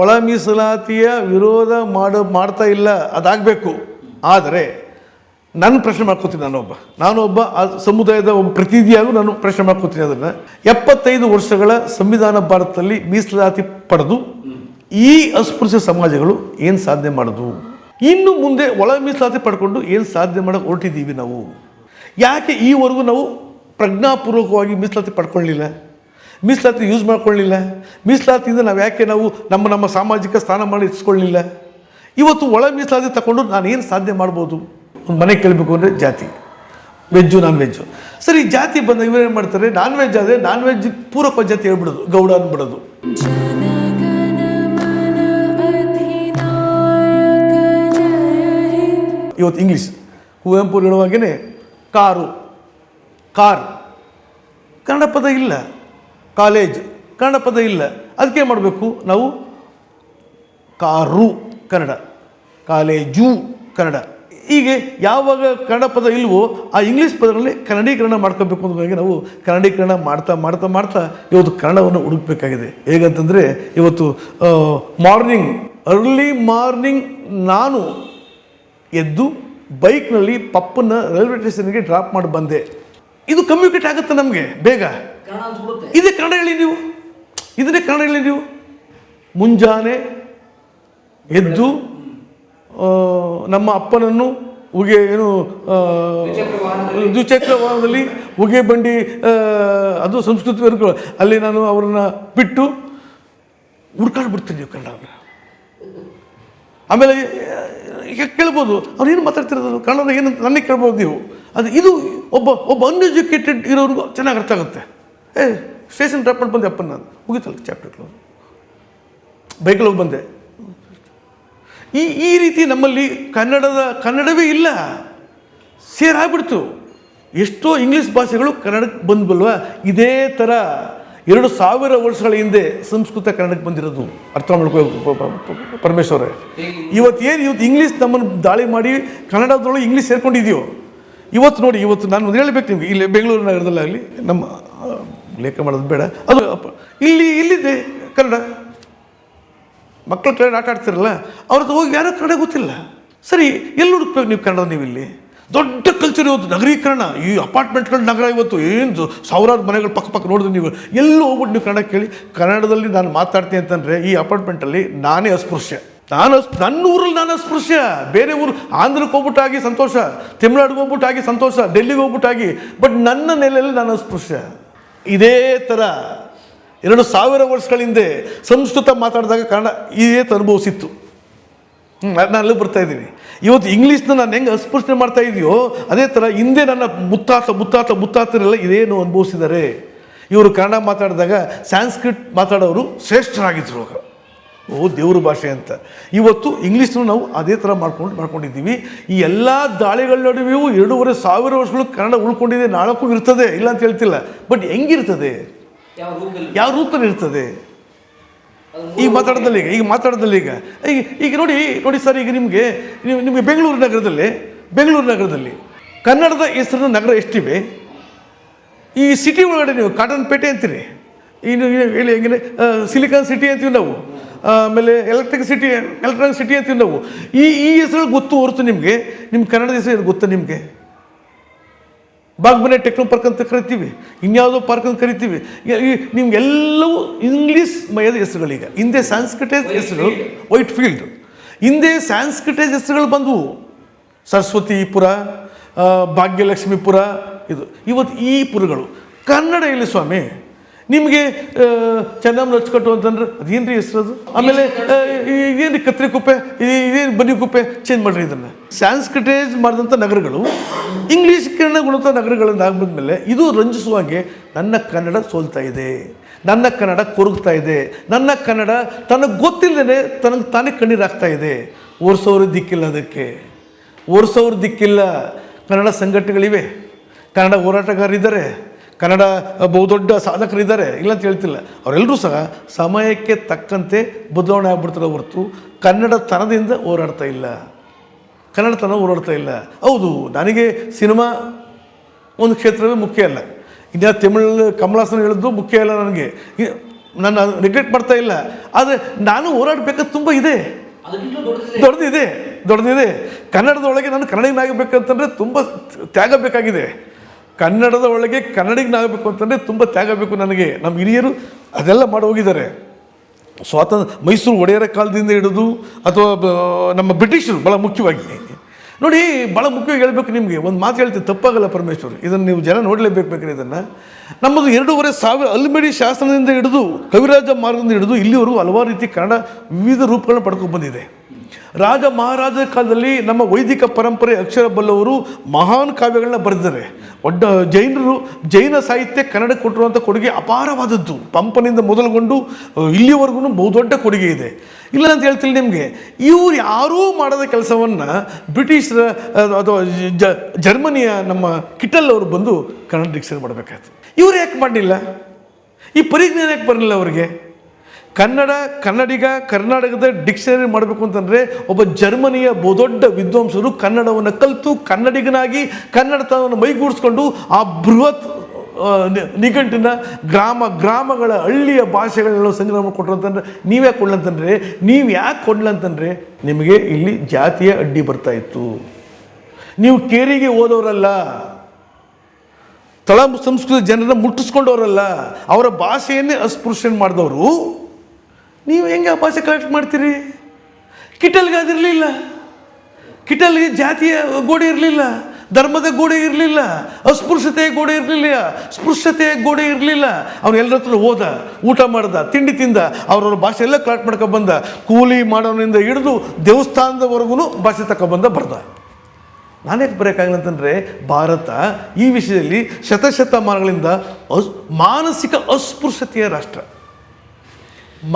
ಒಳ ಮೀಸಲಾತಿಯ ವಿರೋಧ ಮಾಡ, ಮಾಡ್ತಾ ಇಲ್ಲ, ಅದಾಗಬೇಕು. ಆದರೆ ನಾನು ಪ್ರಶ್ನೆ ಮಾಡ್ಕೋತೀನಿ ನಾನೊಬ್ಬ. ನಾನೊಬ್ಬ ಆ ಸಮುದಾಯದ ಒಬ್ಬ ಪ್ರತಿನಿಧಿಯಾಗೂ ನಾನು ಪ್ರಶ್ನೆ ಮಾಡ್ಕೋತೀನಿ ಅದನ್ನು. ಎಪ್ಪತ್ತೈದು ವರ್ಷಗಳ ಸಂವಿಧಾನ ಭಾರತದಲ್ಲಿ ಮೀಸಲಾತಿ ಪಡೆದು ಈ ಅಸ್ಪೃಶ್ಯ ಸಮಾಜಗಳು ಏನು ಸಾಧನೆ ಮಾಡೋದು? ಇನ್ನು ಮುಂದೆ ಒಳ ಮೀಸಲಾತಿ ಪಡ್ಕೊಂಡು ಏನು ಸಾಧನೆ ಮಾಡೋಕೆ ಹೊರಟಿದ್ದೀವಿ ನಾವು? ಯಾಕೆ ಈವರೆಗೂ ನಾವು ಪ್ರಜ್ಞಾಪೂರ್ವಕವಾಗಿ ಮೀಸಲಾತಿ ಪಡ್ಕೊಳ್ಳಿಲ್ಲ? ಮೀಸಲಾತಿ ಯೂಸ್ ಮಾಡ್ಕೊಳ್ಳಿಲ್ಲ. ಮೀಸಲಾತಿಯಿಂದ ನಾವು ಯಾಕೆ ನಾವು ನಮ್ಮ ನಮ್ಮ ಸಾಮಾಜಿಕ ಸ್ಥಾನಮಾನ ಇರಿಸ್ಕೊಳ್ಳಿಲ್ಲ ಇವತ್ತು ಒಳ ಮೀಸಲಾತಿ ತಗೊಂಡು ಏನು ಸಾಧನೆ ಮಾಡ್ಬೋದು? ಒಂದು ಮನೆ ಕೇಳಬೇಕು ಅಂದರೆ ಜಾತಿ. ವೆಜ್ಜು ನಾನ್ ವೆಜ್ಜು ಸರಿ ಜಾತಿ ಬಂದ ಇವರೇನು ಮಾಡ್ತಾರೆ? ನಾನ್ ವೆಜ್ ಆದರೆ ನಾನ್ ವೆಜ್ ಪೂರಕ ಜಾತಿ ಹೇಳ್ಬಿಡೋದು, ಗೌಡ ಅಂದ್ಬಿಡೋದು ಇವತ್ತು ಇಂಗ್ಲೀಷ್ ಕುವೆಂಪು ಹೇಳುವಾಗೇ ಕಾರು, ಕಾರ್. ಕನ್ನಡ ಪದ ಇಲ್ಲ. ಕಾಲೇಜ್. ಕನ್ನಡ ಪದ ಇಲ್ಲ. ಅದಕ್ಕೆ ಮಾಡಬೇಕು? ನಾವು ಕಾರು ಕನ್ನಡ. ಕಾಲೇಜು ಕನ್ನಡ. ಹೀಗೆ ಯಾವಾಗ ಕನ್ನಡ ಪದ ಇಲ್ವೋ ಆ ಇಂಗ್ಲೀಷ್ ಪದಗಳಲ್ಲಿ ಕನ್ನಡೀಕರಣ ಮಾಡ್ಕೋಬೇಕು ಅಂದಾಗ ನಾವು ಕನ್ನಡೀಕರಣ ಮಾಡ್ತಾ ಮಾಡ್ತಾ ಮಾಡ್ತಾ ಇವತ್ತು ಕನ್ನಡವನ್ನು ಹುಡುಕಬೇಕಾಗಿದೆ. ಹೇಗಂತಂದರೆ ಇವತ್ತು ಮಾರ್ನಿಂಗ್, ಅರ್ಲಿ ಮಾರ್ನಿಂಗ್ ನಾನು ಎದ್ದು ಬೈಕ್ನಲ್ಲಿ ಪಪ್ಪನ್ನ ರೈಲ್ವೆ ಸ್ಟೇಷನ್ಗೆ ಡ್ರಾಪ್ ಮಾಡಿ ಬಂದೆ. ಇದು ಕಮ್ಯುನಿಕೇಟ್ ಆಗುತ್ತೆ ನಮಗೆ? ಬೇಗ. ಇದೇ ಕನ್ನಡ ಹೇಳಿ ನೀವು. ಇದನ್ನೇ ಕನ್ನಡ ಹೇಳಿ ನೀವು. ಮುಂಜಾನೆ ಎದ್ದು ನಮ್ಮ ಅಪ್ಪನನ್ನು ಉಗೆ ಏನು ದ್ವಿಚಕ್ರ ವಾಹನದಲ್ಲಿ ಉಗೆ ಬಂಡಿ ಅದು ಸಂಸ್ಕೃತಿ ಅಲ್ಲಿ ನಾನು ಅವ್ರನ್ನ ಬಿಟ್ಟು ಹುಡ್ಕಾಡ್ಬಿಡ್ತೀನಿ ನೀವು ಕನ್ನಡ ಆಮೇಲೆ ಕೇಳ್ಬೋದು. ಅವ್ರು ಏನು ಮಾತಾಡ್ತಿರೋದು? ಕನ್ನಡ ಏನು ನನಗೆ ಕೇಳ್ಬೋದು ನೀವು. ಅದು ಇದು ಒಬ್ಬ ಒಬ್ಬ ಅನ್ಎಜುಕೇಟೆಡ್ ಇರೋರಿಗೂ ಚೆನ್ನಾಗಿ ಅರ್ಥ ಆಗುತ್ತೆ. ಏ ಸ್ಟೇಷನ್ ಡ್ರಾಪ್ ಮಾಡಿ ಬಂದೆ ಅಪ್ಪನ ನಾನು. ಮುಗಿತಲ್ಲ ಚಾಪ್ಟರ್ ಕ್ಲೋಸ್ ಬೈಕಲ್ಲಿ ಹೋಗಿ ಬಂದೆ. ಈ ಈ ರೀತಿ ನಮ್ಮಲ್ಲಿ ಕನ್ನಡದ, ಕನ್ನಡವೇ ಇಲ್ಲ. ಸೇರಾಗ್ಬಿಡ್ತು. ಎಷ್ಟೋ ಇಂಗ್ಲೀಷ್ ಭಾಷೆಗಳು ಕನ್ನಡಕ್ಕೆ ಬಂದ್ಬಲ್ವಾ ಇದೇ ಥರ ಎರಡು ಸಾವಿರ ವರ್ಷಗಳ ಹಿಂದೆ ಸಂಸ್ಕೃತ ಕನ್ನಡಕ್ಕೆ ಬಂದಿರೋದು. ಅರ್ಥ ಮಾಡ್ಕೋ, ಪ- ಪ- ಪ- ಪರಮೇಶ್ವರೇ. ಇವತ್ತು ಏನು, ಇವತ್ತು ಇಂಗ್ಲೀಷ್ ನಮ್ಮನ್ನು ದಾಳಿ ಮಾಡಿ ಕನ್ನಡದೊಳಗೆ ಇಂಗ್ಲೀಷ್ ಸೇರ್ಕೊಂಡಿದೆಯೋ? ಇವತ್ತು ನೋಡಿ, ಇವತ್ತು ನಾನು ಒಂದು ಹೇಳಬೇಕು ನಿಮಗೆ. ಇಲ್ಲಿ ಬೆಂಗಳೂರು ನಗರದಲ್ಲಾಗಲಿ, ನಮ್ಮ ಲೇಖ ಮಾಡೋದು ಬೇಡ. ಅದು ಇಲ್ಲಿ, ಇಲ್ಲಿದೆ ಕನ್ನಡ. ಮಕ್ಕಳು ಕನ್ನಡ ಆಟ ಆಡ್ತಿರಲ್ಲ, ಅವ್ರದ್ದು ಹೋಗಿ ಯಾರೋ ಕನ್ನಡ ಗೊತ್ತಿಲ್ಲ. ಸರಿ, ಎಲ್ಲಿ ಹುಡುಕ್ಬೇಕು ನೀವು ಕನ್ನಡ ನೀವು ಇಲ್ಲಿ ದೊಡ್ಡ ಕಲ್ಚರ್ ಇವತ್ತು, ನಗರೀಕರಣ. ಈ ಅಪಾರ್ಟ್ಮೆಂಟ್ಗಳ ನಗರ ಇವತ್ತು, ಏನು ಸಾವಿರಾರು ಮನೆಗಳು ಪಕ್ಕ ಪಕ್ಕ ನೋಡಿದ್ರೆ ನೀವು. ಎಲ್ಲೂ ಹೋಗ್ಬಿಟ್ಟು ನೀವು ಕನ್ನಡ ಕೇಳಿ. ಕನ್ನಡದಲ್ಲಿ ನಾನು ಮಾತಾಡ್ತೀನಿ ಅಂತಂದರೆ, ಈ ಅಪಾರ್ಟ್ಮೆಂಟಲ್ಲಿ ನಾನೇ ಅಸ್ಪೃಶ್ಯ. ನಾನು ನನ್ನ ಊರಲ್ಲಿ ನಾನು ಅಸ್ಪೃಶ್ಯ. ಬೇರೆ ಊರು, ಆಂಧ್ರಕ್ಕೆ ಹೋಗ್ಬಿಟ್ಟಾಗಿ ಸಂತೋಷ. ತಮಿಳ್ನಾಡಿಗೆ ಹೋಗ್ಬಿಟ್ಟಾಗಿ ಸಂತೋಷ. ಡೆಲ್ಲಿಗೆ ಹೋಗ್ಬಿಟ್ಟಾಗಿ. ಬಟ್ ನನ್ನ ನೆಲೆಯಲ್ಲಿ ನಾನು ಅಸ್ಪೃಶ್ಯ. ಇದೇ ಥರ ಎರಡು ಸಾವಿರ ವರ್ಷಗಳ ಹಿಂದೆ ಸಂಸ್ಕೃತ ಮಾತಾಡಿದಾಗ ಕನ್ನಡ ಇದೇ ಅನುಭವಿಸಿತ್ತು. ನಾನು ಅಲ್ಲಿ ಬರ್ತಾ ಇದ್ದೀನಿ. ಇವತ್ತು ಇಂಗ್ಲೀಷ್ನ ನಾನು ಹೆಂಗೆ ಅಸ್ಪೃಶ್ನೆ ಮಾಡ್ತಾ ಇದೆಯೋ, ಅದೇ ಥರ ಹಿಂದೆ ನನ್ನ ಮುತ್ತಾತ ಮುತ್ತಾತ, ಮುತ್ತಾತರೆಲ್ಲ ಇದೇನು ಅನುಭವಿಸಿದ್ದಾರೆ. ಇವರು ಕನ್ನಡ ಮಾತಾಡಿದಾಗ ಸ್ಯಾನ್ಸ್ಕ್ರಿಟ್ ಮಾತಾಡೋರು ಶ್ರೇಷ್ಠರಾಗಿದ್ದರು ಓ ದೇವ್ರ ಭಾಷೆ ಅಂತ. ಇವತ್ತು ಇಂಗ್ಲೀಷ್ನೂ ನಾವು ಅದೇ ಥರ ಮಾಡ್ಕೊಂಡು ಮಾಡ್ಕೊಂಡಿದ್ದೀವಿ. ಈ ಎಲ್ಲ ದಾಳಿಗಳ ನಡುವೆಯೂ ಎರಡೂವರೆ ಸಾವಿರ ವರ್ಷಗಳು ಕನ್ನಡ ಉಳ್ಕೊಂಡಿದೆ ನಾಳಕ್ಕೂ ಇರ್ತದೆ ಇಲ್ಲ ಅಂತ ಹೇಳ್ತಿಲ್ಲ. ಬಟ್ ಹೆಂಗಿರ್ತದೆ? ಯಾವ ರೂಪದಲ್ಲಿ? ಇರ್ತದೆ? ಈಗ ಮಾತಾಡೋದಲ್ಲಿ ಈಗ ಈಗ ಮಾತಾಡೋದಲ್ಲಿ ಈಗ. ಈಗ ಈಗ ನೋಡಿ ನೋಡಿ ಸರ್ ಈಗ ನಿಮಗೆ ನೀವು ನಿಮಗೆ ಬೆಂಗಳೂರು ನಗರದಲ್ಲಿ ಬೆಂಗಳೂರು ನಗರದಲ್ಲಿ ಕನ್ನಡದ ಹೆಸರಿನ ನಗರ ಎಷ್ಟಿವೆ? ಈ ಸಿಟಿ ಒಳಗಡೆ ನೀವು ಕಾಟನ್ಪೇಟೆ ಅಂತೀರಿ. ಇನ್ನು ಇನ್ನು ಹೇಳಿ ಹೆಂಗೆ ಸಿಲಿಕಾನ್ ಸಿಟಿ ಅಂತೀವಿ ನಾವು. ಆಮೇಲೆ ಎಲೆಕ್ಟ್ರಿಕ್ ಸಿಟಿ ಎಲೆಕ್ಟ್ರಾನಿಕ್ ಸಿಟಿ ಅಂತ ನಾವು ಈ ಈ ಹೆಸರು ಗೊತ್ತು ಹೊರತು ನಿಮಗೆ ನಿಮ್ಮ ಕನ್ನಡದ ಹೆಸರು ಏನು ಗೊತ್ತಾ ನಿಮಗೆ? ಬಾಗ್ಮನೆ ಟೆಕ್ನೋ ಪಾರ್ಕ್ ಅಂತ ಕರಿತೀವಿ. ಇನ್ಯಾವುದೋ ಪಾರ್ಕ್ ಅಂತ ಕರಿತೀವಿ. ನಿಮ್ಗೆಲ್ಲವೂ ಇಂಗ್ಲೀಷ್ ಮಯದ ಹೆಸರುಗಳೀಗ. ಹಿಂದೆ ಸಾಂಸ್ಕ್ರಿಟೈಸ್ ಹೆಸರು ವೈಟ್ ಫೀಲ್ಡ್ ಹಿಂದೆ ಸಾಂಸ್ಕ್ರಿಟೈಸ್ ಹೆಸರುಗಳು ಬಂದವು. ಸರಸ್ವತಿಪುರ ಪುರ ಭಾಗ್ಯಲಕ್ಷ್ಮೀಪುರ ಇದು. ಇವತ್ತು ಈ ಪುರಗಳು. ಕನ್ನಡ ಇಲ್ಲಿ ಸ್ವಾಮಿ? ನಿಮಗೆ ಚೆನ್ನಮ್ಮ ಹಚ್ಕಟ್ಟು ಅಂತಂದ್ರೆ ಅದೇನ್ರಿ ಹೆಸರು ಅದು? ಆಮೇಲೆ ರೀ ಇದೇನು ಕತ್ರಿ ಕುಪ್ಪೆ? ಇದೇನು ಬನ್ನಿ ಕುಪ್ಪೆ? ಚೇಂಜ್ ಮಾಡಿರಿ ಇದನ್ನು. ಸ್ಯಾನ್ಸ್ಕ್ರಿಟೈಸ್ ಮಾಡಿದಂಥ ನಗರಗಳು ಇಂಗ್ಲೀಷ್ ಕನ್ನಡಗುಣಂಥ ನಗರಗಳಿಂದ ಆಗ್ಬಿದ್ಮೇಲೆ ಇದು ರಂಜಿಸುವಾಗೆ ನನ್ನ ಕನ್ನಡ ಸೋಲ್ತಾ ಇದೆ. ನನ್ನ ಕನ್ನಡ ಕೊರಗ್ತಾ ಇದೆ. ನನ್ನ ಕನ್ನಡ ತನಗೆ ಗೊತ್ತಿಲ್ಲದೆ ತನಗೆ ತಾನೇ ಕಣ್ಣೀರಾಗ್ತಾ ಇದೆ. ಓರ್ಸೋರು ದಿಕ್ಕಿಲ್ಲ ಅದಕ್ಕೆ. ಓರ್ಸೋರು ದಿಕ್ಕಿಲ್ಲ. ಕನ್ನಡ ಸಂಘಟನೆಗಳಿವೆ. ಕನ್ನಡ ಹೋರಾಟಗಾರರಿದ್ದಾರೆ. ಕನ್ನಡ ಬಹುದೊಡ್ಡ ಸಾಧಕರಿದ್ದಾರೆ ಇಲ್ಲ ಅಂತ ಹೇಳ್ತಿಲ್ಲ. ಅವರೆಲ್ಲರೂ ಸಹ ಸಮಯಕ್ಕೆ ತಕ್ಕಂತೆ ಬದಲಾವಣೆ ಆಗ್ಬಿಡ್ತಾರೆ ಹೊರತು ಕನ್ನಡ ತನದಿಂದ ಹೋರಾಡ್ತಾ ಇಲ್ಲ. ಕನ್ನಡತನ ಓಡಾಡ್ತಾ ಇಲ್ಲ. ಹೌದು ನನಗೆ ಸಿನಿಮಾ ಒಂದು ಕ್ಷೇತ್ರವೇ ಮುಖ್ಯ ಅಲ್ಲ. ಇನ್ನು ತಮಿಳ್ ಕಮಲಾಸನ ಹೇಳಿದ್ದು ಮುಖ್ಯ ಅಲ್ಲ ನನಗೆ. ನನ್ನ ನಾನು ರಿಗ್ರೆಟ್ ಮಾಡ್ತಾ ಇಲ್ಲ. ಆದರೆ ನಾನು ಹೋರಾಡಬೇಕಾದ ತುಂಬ ಇದೆ. ದೊಡ್ಡದಿದೆ. ದೊಡ್ಡದಿದೆ ದೊಡ್ಡದಿದೆ. ಕನ್ನಡದೊಳಗೆ ನಾನು ಕನ್ನಡಿಗನಾಗಬೇಕಂತಂದರೆ ತುಂಬ ತ್ಯಾಗ ಬೇಕಾಗಿದೆ. ಕನ್ನಡದ ಒಳಗೆ ಕನ್ನಡಿಗನಾಗಬೇಕು ಅಂತಂದರೆ ತುಂಬ ತ್ಯಾಗ ಬೇಕು ನನಗೆ. ನಮ್ಮ ಹಿರಿಯರು ಅದೆಲ್ಲ ಮಾಡಿ ಹೋಗಿದ್ದಾರೆ. ಸ್ವಾತಂತ್ರ್ಯ, ಮೈಸೂರು ಒಡೆಯರ ಕಾಲದಿಂದ ಹಿಡಿದು ಅಥವಾ ನಮ್ಮ ಬ್ರಿಟಿಷರು ಭಾಳ ಮುಖ್ಯವಾಗಿ. ನೋಡಿ ಭಾಳ ಮುಖ್ಯವಾಗಿ ಹೇಳಬೇಕು ನಿಮಗೆ. ಒಂದು ಮಾತು ಹೇಳ್ತೀನಿ, ತಪ್ಪಾಗಲ್ಲ ಪರಮೇಶ್ವರ್. ಇದನ್ನು ನೀವು ಜನ ನೋಡಲೇಬೇಕು ಬೇಕಾದ್ರೆ ಇದನ್ನು. ನಮ್ಮದು ಎರಡೂವರೆ ಸಾವಿರ, ಅಲ್ಮಿಡಿ ಶಾಸನದಿಂದ ಹಿಡಿದು, ಕವಿರಾಜ ಮಾರ್ಗದಿಂದ ಹಿಡಿದು ಇಲ್ಲಿವರೆಗೂ ಹಲವಾರು ರೀತಿ ಕನ್ನಡ ವಿವಿಧ ರೂಪಗಳನ್ನ ಪಡ್ಕೊಂಡು ಬಂದಿದೆ. ರಾಜ ಮಹಾರಾಜರ ಕಾಲದಲ್ಲಿ ನಮ್ಮ ವೈದಿಕ ಪರಂಪರೆ ಅಕ್ಷರ ಬಲ್ಲವರು ಮಹಾನ್ ಕಾವ್ಯಗಳನ್ನ ಬರೆದಿದ್ದಾರೆ. ಒಡ್ಡ ಜೈನರು, ಜೈನ ಸಾಹಿತ್ಯ ಕನ್ನಡಕ್ಕೆ ಕೊಟ್ಟಿರುವಂಥ ಕೊಡುಗೆ ಅಪಾರವಾದದ್ದು. ಪಂಪನಿಂದ ಮೊದಲುಗೊಂಡು ಇಲ್ಲಿವರೆಗೂ ಬಹುದೊಡ್ಡ ಕೊಡುಗೆ ಇದೆ. ಇಲ್ಲ ಅಂತ ಹೇಳ್ತೀನಿ ನಿಮಗೆ, ಇವ್ರು ಯಾರೂ ಮಾಡದ ಕೆಲಸವನ್ನು ಬ್ರಿಟಿಷರ ಅಥವಾ ಜರ್ಮನಿಯ ನಮ್ಮ ಕಿಟಲ್ ಅವರು ಬಂದು ಕನ್ನಡ ಡಿಕ್ಷನ್ ಮಾಡಬೇಕಾಯ್ತು. ಇವ್ರು ಯಾಕೆ ಮಾಡಲಿಲ್ಲ? ಈ ಪರಿಜ್ಞಾನ ಯಾಕೆ ಬರಲಿಲ್ಲ ಅವರಿಗೆ? ಕನ್ನಡ, ಕನ್ನಡಿಗ ಕರ್ನಾಟಕದ ಡಿಕ್ಷನರಿ ಮಾಡಬೇಕು ಅಂತಂದರೆ ಒಬ್ಬ ಜರ್ಮನಿಯ ಬಹುದೊಡ್ಡ ವಿದ್ವಾಂಸರು ಕನ್ನಡವನ್ನು ಕಲಿತು ಕನ್ನಡಿಗನಾಗಿ ಕನ್ನಡತನವನ್ನು ಮೈಗೂಡಿಸ್ಕೊಂಡು ಆ ಬೃಹತ್ ನಿಘಂಟಿನ ಗ್ರಾಮ, ಗ್ರಾಮಗಳ ಹಳ್ಳಿಯ ಭಾಷೆಗಳನ್ನೆಲ್ಲ ಸಂಗ್ರಹ ಕೊಟ್ಟರಂತಂದ್ರೆ ನೀವ್ಯಾಕೆ ಕೊಡ್ಲಂತಂದ್ರೆ ನೀವು ಯಾಕೆ ಕೊಡ್ಲಂತಂದರೆ ನಿಮಗೆ ಇಲ್ಲಿ ಜಾತಿಯ ಅಡ್ಡಿ ಬರ್ತಾ ಇತ್ತು. ನೀವು ಕೇರಿಗೆ ಓದೋರಲ್ಲ ತಳ ಸಂಸ್ಕೃತಿ ಜನರನ್ನು ಮುಟ್ಟಿಸ್ಕೊಂಡವರಲ್ಲ, ಅವರ ಭಾಷೆಯನ್ನೇ ಅಸ್ಪೃಶ್ಯನ್ ಮಾಡಿದವರು ನೀವು ಹೆಂಗೆ ಆ ಭಾಷೆ ಕಲೆಕ್ಟ್ ಮಾಡ್ತೀರಿ? ಕಿಟಲ್ಗೆ ಅದಿರಲಿಲ್ಲ ಕಿಟಲ್ಗೆ ಜಾತಿಯ ಗೋಡೆ ಇರಲಿಲ್ಲ. ಧರ್ಮದ ಗೋಡೆ ಇರಲಿಲ್ಲ. ಅಸ್ಪೃಶ್ಯತೆಯ ಗೋಡೆ ಇರಲಿಲ್ಲ. ಸ್ಪೃಶ್ಯತೆಯ ಗೋಡೆ ಇರಲಿಲ್ಲ. ಅವ್ನು ಎಲ್ಲರ ಹತ್ರ ಹೋದ, ಊಟ ಮಾಡ್ದ, ತಿಂಡಿ ತಿಂದ, ಅವ್ರವ್ರ ಭಾಷೆ ಎಲ್ಲ ಕಲೆಕ್ಟ್ ಮಾಡ್ಕೊಂಡು ಬಂದ. ಕೂಲಿ ಮಾಡೋನಿಂದ ಹಿಡಿದು ದೇವಸ್ಥಾನದವರೆಗೂ ಭಾಷೆ ತಗೊಬಂದ ಬರ್ದ. ನಾನೇಕೆ ಬರೋಕ್ಕಾಗಲ್ಲ ಅಂತಂದರೆ, ಭಾರತ ಈ ವಿಷಯದಲ್ಲಿ ಶತಶತಮಾನಗಳಿಂದ ಅಸ್, ಮಾನಸಿಕ ಅಸ್ಪೃಶ್ಯತೆಯ ರಾಷ್ಟ್ರ.